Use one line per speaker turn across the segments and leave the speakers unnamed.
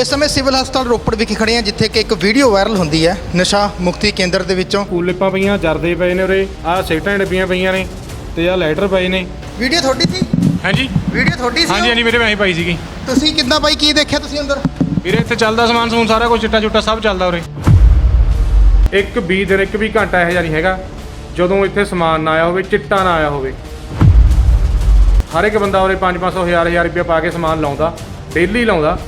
ਇਸ ਸਮੇਂ ਸਿਵਲ ਹਸਪਤਾਲ ਰੋਪੜ ਵਿਖੇ ਖੜੇ ਹਾਂ ਜਿੱਥੇ ਕਿ ਇੱਕ ਵੀਡੀਓ ਵਾਇਰਲ ਹੁੰਦੀ ਹੈ ਨਸ਼ਾ ਮੁਕਤੀ ਕੇਂਦਰ ਦੇ ਵਿੱਚੋਂ।
ਕੂਲਿਪਾਂ ਪਈਆਂ ਜਰਦੇ ਪਏ ਨੇ ਉਰੇ ਆਹ ਸਿਗਟਾਂ ਡੱਬੀਆਂ ਪਈਆਂ ਨੇ ਤੇ ਆਹ ਲੈਟਰ ਪਏ ਨੇ।
ਵੀਡੀਓ ਤੁਹਾਡੀ ਸੀ?
ਹਾਂਜੀ।
ਵੀਡੀਓ ਤੁਹਾਡੀ ਸੀ
ਹਾਂਜੀ ਹਾਂਜੀ ਮੇਰੇ ਮੈਂ ਹੀ ਪਾਈ ਸੀਗੀ।
ਤੁਸੀਂ ਕਿੱਦਾਂ ਬਾਈ ਕੀ ਦੇਖਿਆ ਤੁਸੀਂ ਅੰਦਰ?
ਵੀਰੇ ਇੱਥੇ ਚੱਲਦਾ ਸਮਾਨ ਸਮੂਨ ਸਾਰਾ ਕੁਝ ਚਿੱਟਾ ਚੁੱਟਾ ਸਭ ਚੱਲਦਾ ਉਰੇ। ਇੱਕ ਵੀ ਦਿਨ ਇੱਕ ਵੀ ਘੰਟਾ ਇਹੋ ਜਿਹਾ ਨਹੀਂ ਹੈਗਾ। ਜਦੋਂ ਇੱਥੇ ਸਮਾਨ ਨਾ ਆਇਆ ਹੋਵੇ ਚਿੱਟਾ ਨਾ ਆਇਆ ਹੋਵੇ। ਹਰ ਇੱਕ ਬੰਦਾ ਉਰੇ 5-500 1000 1000 ਰੁਪਏ ਪਾ ਕੇ ਸਮਾਨ ਲਾਉਂਦਾ ਡੇਲੀ ਲਾਉਂਦਾ।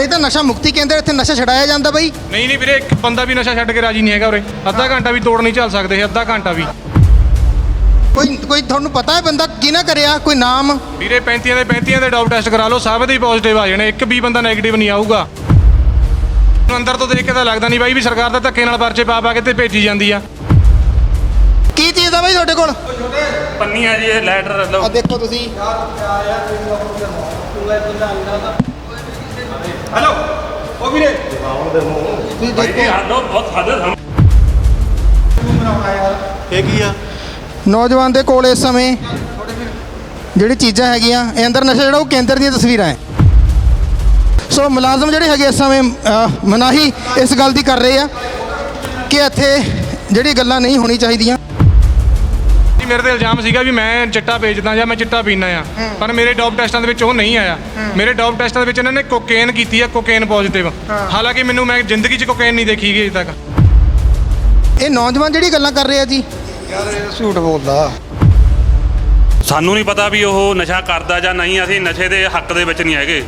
ਇਹ ਤਾਂ ਨਸ਼ਾ ਮੁਕਤੀ ਕੇਂਦਰ ਇੱਥੇ ਨਸ਼ਾ ਛਡਾਇਆ ਜਾਂਦਾ ਬਾਈ।
ਨਹੀਂ ਨਹੀਂ ਵੀਰੇ ਇੱਕ ਬੰਦਾ ਵੀ ਨਸ਼ਾ ਛੱਡ ਕੇ ਰਾਜੀ ਨਹੀਂ ਹੈਗਾ ਉਰੇ। ਅੱਧਾ ਘੰਟਾ ਵੀ ਤੋੜ ਨਹੀਂ ਚੱਲ ਸਕਦੇ ਇਹ ਅੱਧਾ ਘੰਟਾ ਵੀ।
ਕੋਈ ਕੋਈ ਤੁਹਾਨੂੰ ਪਤਾ ਹੈ ਬੰਦਾ ਕਿਹਨੇ ਕਰਿਆ ਕੋਈ ਨਾਮ?
ਵੀਰੇ 35 ਦੇ 35 ਦੇ ਡੋਪ ਟੈਸਟ ਕਰਾ ਲਓ ਸਭ ਦੇ ਪੋਜ਼ਿਟਿਵ ਆ ਜਾਣੇ ਇੱਕ ਵੀ ਬੰਦਾ 네ਗੇਟਿਵ ਨਹੀਂ ਆਊਗਾ। ਅੰਦਰ ਤੋਂ ਦੇਖ ਕੇ ਤਾਂ ਲੱਗਦਾ ਨਹੀਂ ਬਾਈ ਵੀ ਸਰਕਾਰ ਦਾ ਧੱਕੇ ਨਾਲ ਪਰਚੇ ਪਾ ਪਾ ਕੇ ਤੇ ਭੇਜੀ ਜਾਂਦੀ ਆ।
ਕੀ ਚੀਜ਼ ਆ ਬਾਈ ਤੁਹਾਡੇ ਕੋਲ?
ਪੰਨੀ ਆ ਜੀ ਇਹ ਲੈਟਰ ਲਓ।
ਆ ਦੇਖੋ ਤੁਸੀਂ।
ਹੈਲੋ ਉਹ ਵੀਰੇ
ਤੁਸੀਂ ਦੇਖੋ
ਇਹ ਹੱਦੋਂ ਬਹੁਤ ਹੱਦ ਹਮ
ਇਹ ਕੀ ਆ?
ਨੌਜਵਾਨ ਦੇ ਕੋਲ ਇਸ ਸਮੇਂ ਜਿਹੜੀ ਚੀਜ਼ਾਂ ਹੈਗੀਆਂ ਇਹ ਅੰਦਰ ਨਸ਼ਾ ਜਿਹੜਾ ਉਹ ਕੇਂਦਰ ਦੀਆਂ ਤਸਵੀਰਾਂ ਹੈ। ਸੋ ਮੁਲਾਜ਼ਮ ਜਿਹੜੇ ਹੈਗੇ ਇਸ ਸਮੇਂ ਅਹ, ਮਨਾਹੀ ਇਸ ਗੱਲ ਦੀ ਕਰ ਰਹੇ ਆ ਕਿ ਇੱਥੇ ਜਿਹੜੀ ਗੱਲਾਂ ਨਹੀਂ ਹੋਣੀ ਚਾਹੀਦੀਆਂ।
ਮੇਰੇ ਤੇ ਇਲਜ਼ਾਮ ਸੀਗਾ ਵੀ ਮੈਂ ਚਿੱਟਾ ਵੇਚਦਾ ਜਾਂ ਮੈਂ ਚਿੱਟਾ ਪੀਣਾ ਆ। ਪਰ ਮੇਰੇ ਡੋਪ ਟੈਸਟਾਂ ਦੇ ਵਿੱਚ ਉਹ ਨਹੀਂ ਆਇਆ। ਮੇਰੇ ਡੋਪ ਟੈਸਟਾਂ ਦੇ ਵਿੱਚ ਇਹਨਾਂ ਨੇ ਕੋਕੇਨ ਕੀਤੀ ਆ ਕੋਕੇਨ ਪੋਜ਼ਿਟਿਵ ਹਾਲਾਂਕਿ ਮੈਨੂੰ ਮੈਂ ਜ਼ਿੰਦਗੀ 'ਚ ਕੋਕੇਨ ਨਹੀਂ ਦੇਖੀ ਗਈ ਅਜੇ ਤੱਕ।
ਇਹ ਨੌਜਵਾਨ ਜਿਹੜੀ ਗੱਲਾਂ ਕਰ ਰਹੇ ਜੀ?
ਝੂਠ ਬੋਲਦਾ।
ਸਾਨੂੰ ਨਹੀਂ ਪਤਾ ਵੀ ਉਹ ਨਸ਼ਾ ਕਰਦਾ ਜਾਂ ਨਹੀਂ ਅਸੀਂ ਨਸ਼ੇ ਦੇ ਹੱਕ ਦੇ ਵਿੱਚ ਨਹੀਂ ਹੈਗੇ।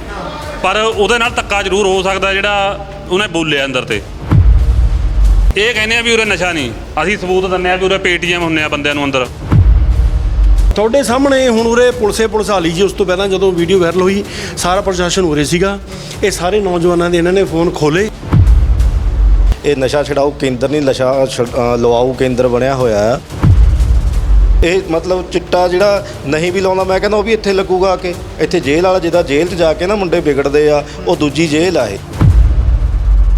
ਪਰ ਉਹਦੇ ਨਾਲ ਧੱਕਾ ਜ਼ਰੂਰ ਹੋ ਸਕਦਾ ਜਿਹੜਾ ਉਹਨੇ ਬੋਲਿਆ ਅੰਦਰ ਤੇ। ਇਹ ਕਹਿੰਦੇ ਆ ਵੀ ਉਰੇ ਨਸ਼ਾ ਨਹੀਂ। ਅਸੀਂ ਸਬੂਤ ਦਿੰਦੇ ਆ ਵੀ ਉਰੇ ਪੇਟੀਐਮ ਹੁੰਨੇ ਆ ਬੰਦਿਆਂ ਨੂੰ ਅੰਦਰ।
ਤੁਹਾਡੇ ਸਾਹਮਣੇ ਹੁਣ ਉਰੇ ਪੁਲਿਸੇ ਪੁਲਿਸ ਆ ਲਈ ਜੀ। ਉਸ ਤੋਂ ਪਹਿਲਾਂ ਜਦੋਂ ਵੀਡੀਓ ਵਾਇਰਲ ਹੋਈ ਸਾਰਾ ਪ੍ਰਸ਼ਾਸਨ ਉਰੇ ਸੀਗਾ। ਇਹ ਸਾਰੇ ਨੌਜਵਾਨਾਂ ਦੇ ਇਹਨਾਂ ਨੇ ਫੋਨ ਖੋਲੇ
ਇਹ ਨਸ਼ਾ ਛਡਾਊ ਕੇਂਦਰ ਨਹੀਂ ਨਸ਼ਾ ਛਡ- ਅ, ਲਵਾਊ ਕੇਂਦਰ ਬਣਿਆ ਹੋਇਆ ਹੈ ਇਹ ਮਤਲਬ ਚਿੱਟਾ ਜਿਹੜਾ ਨਹੀਂ ਵੀ ਲਾਉਂਦਾ ਮੈਂ ਕਹਿੰਦਾ ਉਹ ਵੀ ਇੱਥੇ ਲੱਗੂਗਾ ਆ ਕੇ। ਇੱਥੇ ਜੇਲ੍ਹ ਵਾਲਾ ਜਿਹਦਾ ਜੇਲ੍ਹ 'ਚ ਜਾ ਕੇ ਨਾ ਮੁੰਡੇ ਵਿਗੜਦੇ ਆ ਉਹ ਦੂਜੀ ਜੇਲ੍ਹ ਆ ਇਹ।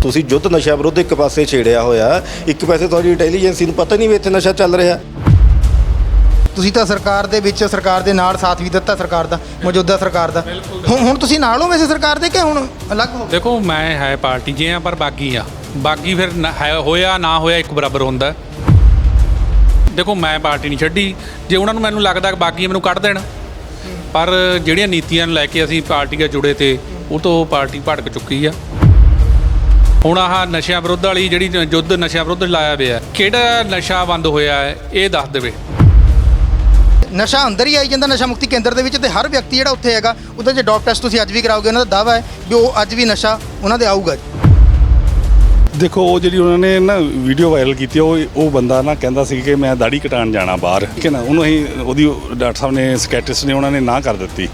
ਤੁਸੀਂ ਯੁੱਧ ਨਸ਼ਾ ਵਿਰੁੱਧ ਇੱਕ ਪਾਸੇ ਛੇੜਿਆ ਹੋਇਆ ਇੱਕ ਪਾਸੇ ਤੁਹਾਡੀ ਇੰਟੈਲੀਜੈਂਸੀ ਨੂੰ ਪਤਾ ਨਹੀਂ ਵੀ ਇੱਥੇ ਨਸ਼ਾ ਚੱਲ ਰਿਹਾ।
ਤੁਸੀਂ ਤਾਂ ਸਰਕਾਰ ਦੇ ਵਿੱਚ ਸਰਕਾਰ ਦੇ ਨਾਲ ਸਾਥ ਵੀ ਦਿੱਤਾ ਸਰਕਾਰ ਦਾ ਮੌਜੂਦਾ ਸਰਕਾਰ ਦਾ। ਹੁਣ ਹੁਣ ਤੁਸੀਂ ਨਾਲ ਹੋ ਵੈਸੇ ਸਰਕਾਰ ਦੇ ਕਿ ਹੁਣ ਅਲੱਗ ਹੋ?
ਦੇਖੋ ਮੈਂ ਹੈ ਪਾਰਟੀ 'ਚ ਆ ਪਰ ਬਾਗੀ ਆ ਬਾਗੀ ਫਿਰ ਨਾ- ਹੈ ਹੋਇਆ ਨਾ ਹੋਇਆ ਇੱਕ ਬਰਾਬਰ ਹੁੰਦਾ। ਹੈ। ਦੇਖੋ ਮੈਂ ਪਾਰਟੀ ਨਹੀਂ ਛੱਡੀ। ਜੇ ਉਹਨਾਂ ਨੂੰ ਮੈਨੂੰ ਲੱਗਦਾ ਕਿ ਬਾਗੀ ਮੈਨੂੰ ਕੱਢ ਦੇਣ ਪਰ ਜਿਹੜੀਆਂ ਨੀਤੀਆਂ ਨੂੰ ਲੈ ਕੇ ਅਸੀਂ ਪਾਰਟੀ ਨਾਲ ਜੁੜੇ ਤੇ ਉਹ ਤੋਂ ਪਾਰਟੀ ਭੜਕ ਚੁੱਕੀ ਆ। ਹੁਣ ਆਹ ਨਸ਼ਿਆਂ ਵਿਰੁੱਧ ਵਾਲੀ ਜਿਹੜੀ ਯੁੱਧ ਨਸ਼ਿਆਂ ਵਿਰੁੱਧ ਲਾਇਆ ਹੋਇਆ ਕਿਹੜਾ ਨਸ਼ਾ ਬੰਦ ਹੋਇਆ ਹੈ ਇਹ ਦੱਸ ਦੇਵੇ।
ਨਸ਼ਾ ਅੰਦਰ ਹੀ ਆਈ ਜਾਂਦਾ ਨਸ਼ਾ ਮੁਕਤੀ ਕੇਂਦਰ ਦੇ ਵਿੱਚ ਤੇ ਹਰ ਵਿਅਕਤੀ ਜਿਹੜਾ ਉੱਥੇ ਹੈਗਾ ਉਹਦਾ ਜੇ ਡੌਪ ਟੈਸਟ ਤੁਸੀਂ ਅੱਜ ਵੀ ਕਰਾਓਗੇ ਉਹਨਾਂ ਦਾ ਦਾਵਾ ਹੈ ਵੀ ਉਹ ਅੱਜ ਵੀ ਨਸ਼ਾ ਉਹਨਾਂ ਦੇ ਆਊਗਾ।
ਦੇਖੋ ਉਹ ਜਿਹੜੀ ਉਹਨਾਂ ਨੇ ਨਾ ਵੀਡੀਓ ਵਾਇਰਲ ਕੀਤੀ ਉਹ ਉਹ ਬੰਦਾ ਨਾ ਕਹਿੰਦਾ ਸੀ ਕਿ ਮੈਂ ਦਾੜੀ ਕਟਾਉਣ ਜਾਣਾ ਬਾਹਰ ਠੀਕ ਹੈ ਨਾ? ਉਹਨੂੰ ਅਸੀਂ ਉਹਦੀ ਡਾਕਟਰ ਸਾਹਿਬ ਨੇ ਸਕੈਟਿਸਟ ਨੇ ਉਹਨਾਂ ਨੇ ਨਾ ਕਰ ਦਿੱਤੀ।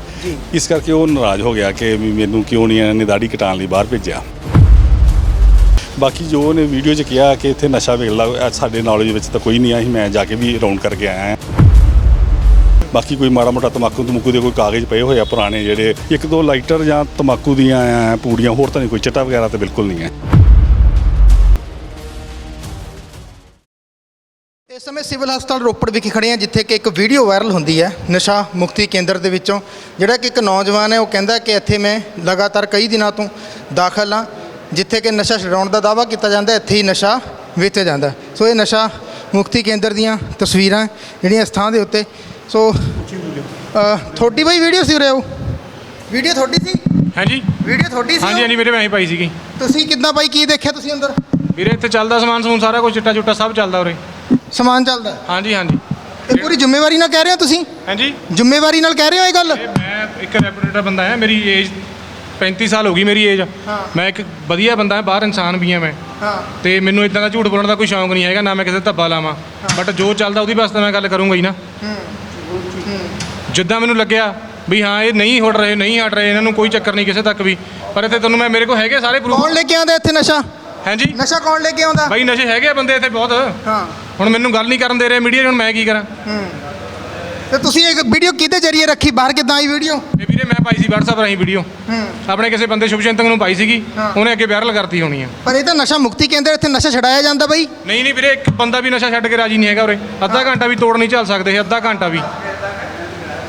ਇਸ ਕਰਕੇ ਉਹ ਨਾਰਾਜ਼ ਹੋ ਗਿਆ ਕਿ ਵੀ ਮੈਨੂੰ ਕਿਉਂ ਨਹੀਂ ਇਹਨਾਂ ਨੇ ਦਾੜੀ ਕਟਾਉਣ ਲਈ ਬਾਹਰ ਭੇਜਿਆ। ਬਾਕੀ ਜੋ ਉਹਨੇ ਵੀਡੀਓ 'ਚ ਕਿਹਾ ਕਿ ਇੱਥੇ ਨਸ਼ਾ ਵਿਕਦਾ ਸਾਡੇ ਨੌਲੇਜ ਵਿੱਚ ਤਾਂ ਕੋਈ ਨਹੀਂ ਆ ਮੈਂ ਜਾ ਕੇ ਵੀ ਰਾਉਂਡ ਕਰਕੇ ਆਇਆ ਹਾਂ। ਬਾਕੀ ਕੋਈ ਮਾੜਾ ਮੋਟਾ ਤਮਾਕੂ ਤਮੂਕੂ ਦੇ ਕੋਈ ਕਾਗਜ਼ ਪਏ ਹੋਏ ਆ ਪੁਰਾਣੇ ਜਿਹੜੇ ਇੱਕ ਦੋ ਲਾਈਟਰ ਜਾਂ ਤਮਾਕੂ ਦੀਆਂ ਆ, ਪੂੜੀਆਂ ਹੋਰ ਤਾਂ ਨਹੀਂ ਕੋਈ ਚਿੱਟਾ ਵਗੈਰਾ ਤਾਂ ਬਿਲਕੁਲ ਨਹੀਂ ਹੈ।
ਇਸ ਸਮੇਂ ਸਿਵਲ ਹਸਪਤਾਲ ਰੋਪੜ ਵਿਖੇ ਖੜੇ ਹਾਂ ਜਿੱਥੇ ਕਿ ਇੱਕ ਵੀਡੀਓ ਵਾਇਰਲ ਹੁੰਦੀ ਹੈ ਨਸ਼ਾ ਮੁਕਤੀ ਕੇਂਦਰ ਦੇ ਵਿੱਚੋਂ। ਜਿਹੜਾ ਕਿ ਇੱਕ ਨੌਜਵਾਨ ਹੈ ਉਹ ਕਹਿੰਦਾ ਕਿ ਇੱਥੇ ਮੈਂ ਲਗਾਤਾਰ ਕਈ ਦਿਨਾਂ ਤੋਂ ਦਾਖਲ ਹਾਂ। ਜਿੱਥੇ ਕਿ ਨਸ਼ਾ ਛਡਾਉਣ ਦਾ ਦਾਅਵਾ ਕੀਤਾ ਜਾਂਦਾ ਇੱਥੇ ਹੀ ਨਸ਼ਾ ਵੇਚਿਆ ਜਾਂਦਾ। ਸੋ ਇਹ ਨਸ਼ਾ ਮੁਕਤੀ ਕੇਂਦਰ ਦੀਆਂ ਤਸਵੀਰਾਂ ਜਿਹੜੀਆਂ ਇਸ ਥਾਂ ਦੇ ਉੱਤੇ। ਸੋ ਤੁਹਾਡੀ ਬਈ ਵੀਡੀਓ ਸੀ ਉਰੇ ਉਹ ਵੀਡੀਓ ਤੁਹਾਡੀ ਸੀ?
ਹਾਂਜੀ।
ਵੀਡੀਓ ਤੁਹਾਡੀ ਸੀ
ਹਾਂਜੀ ਹਾਂਜੀ ਮੇਰੇ ਮੈਂ ਹੀ ਪਾਈ ਸੀਗੀ।
ਤੁਸੀਂ ਕਿੱਦਾਂ ਬਾਈ ਕੀ ਦੇਖਿਆ ਤੁਸੀਂ ਅੰਦਰ?
ਵੀਰੇ ਇੱਥੇ ਚੱਲਦਾ ਸਮਾਨ ਸਮੂਨ ਸਾਰਾ ਕੁਝ ਚਿੱਟਾ ਚੁੱਟਾ ਸਭ ਚੱਲਦਾ ਉਰੇ।
ਸਮਾਨ ਚੱਲਦਾ।
ਹਾਂਜੀ ਹਾਂਜੀ।
ਇਹ ਪੂਰੀ ਜ਼ਿੰਮੇਵਾਰੀ ਨਾਲ ਕਹਿ ਰਹੇ ਹੋ ਤੁਸੀਂ?
ਹਾਂਜੀ।
ਜ਼ਿੰਮੇਵਾਰੀ ਨਾਲ ਕਹਿ ਰਹੇ ਹੋ ਇਹ ਗੱਲ?
ਇਹ ਮੈਂ ਇੱਕ ਰੈਪੂਟੇਟਡ ਬੰਦਾ ਹਾਂ ਮੇਰੀ ਏਜ 35 ਸਾਲ ਹੋ ਗਈ ਮੇਰੀ ਏਜ ਮੈਂ ਇੱਕ ਵਧੀਆ ਬੰਦਾ ਹਾਂ ਬਾਹਰ ਇਨਸਾਨ ਵੀ ਹਾਂ ਮੈਂ।
ਹਾਂ।
ਤੇ ਮੈਨੂੰ ਇਦਾਂ ਦਾ ਝੂਠ ਬੋਲਣ ਦਾ ਕੋਈ ਸ਼ੌਂਕ ਨਹੀਂ ਹੈਗਾ ਨਾ ਮੈਂ ਕਿਸੇ ਦਾ ਧੱਬਾ ਲਾਵਾਂ। ਬਟ ਜੋ ਚੱਲਦਾ ਉਹਦੀ ਵਾਸਤੇ ਮੈਂ ਗੱਲ ਕਰੂੰਗਾ ਹੀ ਨਾ। ਜਿੱਦਾਂ ਮੈਨੂੰ ਲੱਗਿਆ ਵੀ ਹਾਂ ਇਹ ਨਹੀਂ ਹਟ ਰਹੇ ਨਹੀਂ ਹਟ ਰਹੇ ਇਹਨਾਂ ਨੂੰ ਕੋਈ ਚੱਕਰ ਨਹੀਂ ਕਿਸੇ ਤੱਕ ਵੀ। ਪਰ ਇੱਥੇ ਤੁਹਾਨੂੰ ਮੈਂ ਮੇਰੇ ਕੋਲ ਹੈਗੇ ਸਾਰੇ
ਕੌਣ
ਪ੍ਰੂਫ
ਲੈ ਕੇ ਆਉਂਦਾ ਇੱਥੇ ਨਸ਼ਾ?
ਹਾਂਜੀ।
ਨਸ਼ਾ ਕੌਣ ਲੈ ਕੇ ਆਉਂਦਾ?
ਬਾਈ ਨਸ਼ੇ ਹੈਗੇ ਆ ਬੰਦੇ ਇੱਥੇ ਬਹੁਤ।
ਹਾਂ।
ਹੁਣ ਮੈਨੂੰ ਗੱਲ ਨਹੀਂ ਕਰਨ ਦੇ ਰਹੇ ਮੀਡੀਆ ਹੁਣ ਮੈਂ ਕੀ ਕਰਾਂ?
ਤੇ ਤੁਸੀਂ ਇਹ ਵੀਡੀਓ ਕਿਹਦੇ ਜ਼ਰੀਏ ਰੱਖੀ? ਬਾਹਰ ਕਿਦਾਂ ਆਈ ਵੀਡੀਓ
ਇਹ ਵੀਰੇ ਮੈਂ ਪਾਈ ਸੀ WhatsApp ਰਾਹੀਂ ਵੀਡੀਓ ਆਪਣੇ ਕਿਸੇ ਬੰਦੇ ਸ਼ੁਭਚਿੰਤਕ ਨੂੰ ਪਾਈ ਸੀਗੀ। ਉਹਨੇ ਅੱਗੇ ਵਾਇਰਲ ਕਰਤੀ ਹੋਣੀ ਆ।
ਪਰ ਇਹ ਤਾਂ ਨਸ਼ਾ ਮੁਕਤੀ ਕੇਂਦਰ ਇੱਥੇ ਨਸ਼ਾ ਛਡਾਇਆ ਜਾਂਦਾ ਬਈ।
ਨਹੀਂ ਨਹੀਂ ਵੀਰੇ ਇੱਕ ਬੰਦਾ ਵੀ ਨਸ਼ਾ ਛੱਡ ਕੇ ਰਾਜੀ ਨਹੀਂ ਹੈਗਾ ਉਰੇ। ਅੱਧਾ ਘੰਟਾ ਵੀ ਤੋੜ ਨਹੀਂ ਚੱਲ ਸਕਦੇ ਇਹ ਅੱਧਾ ਘੰਟਾ ਵੀ।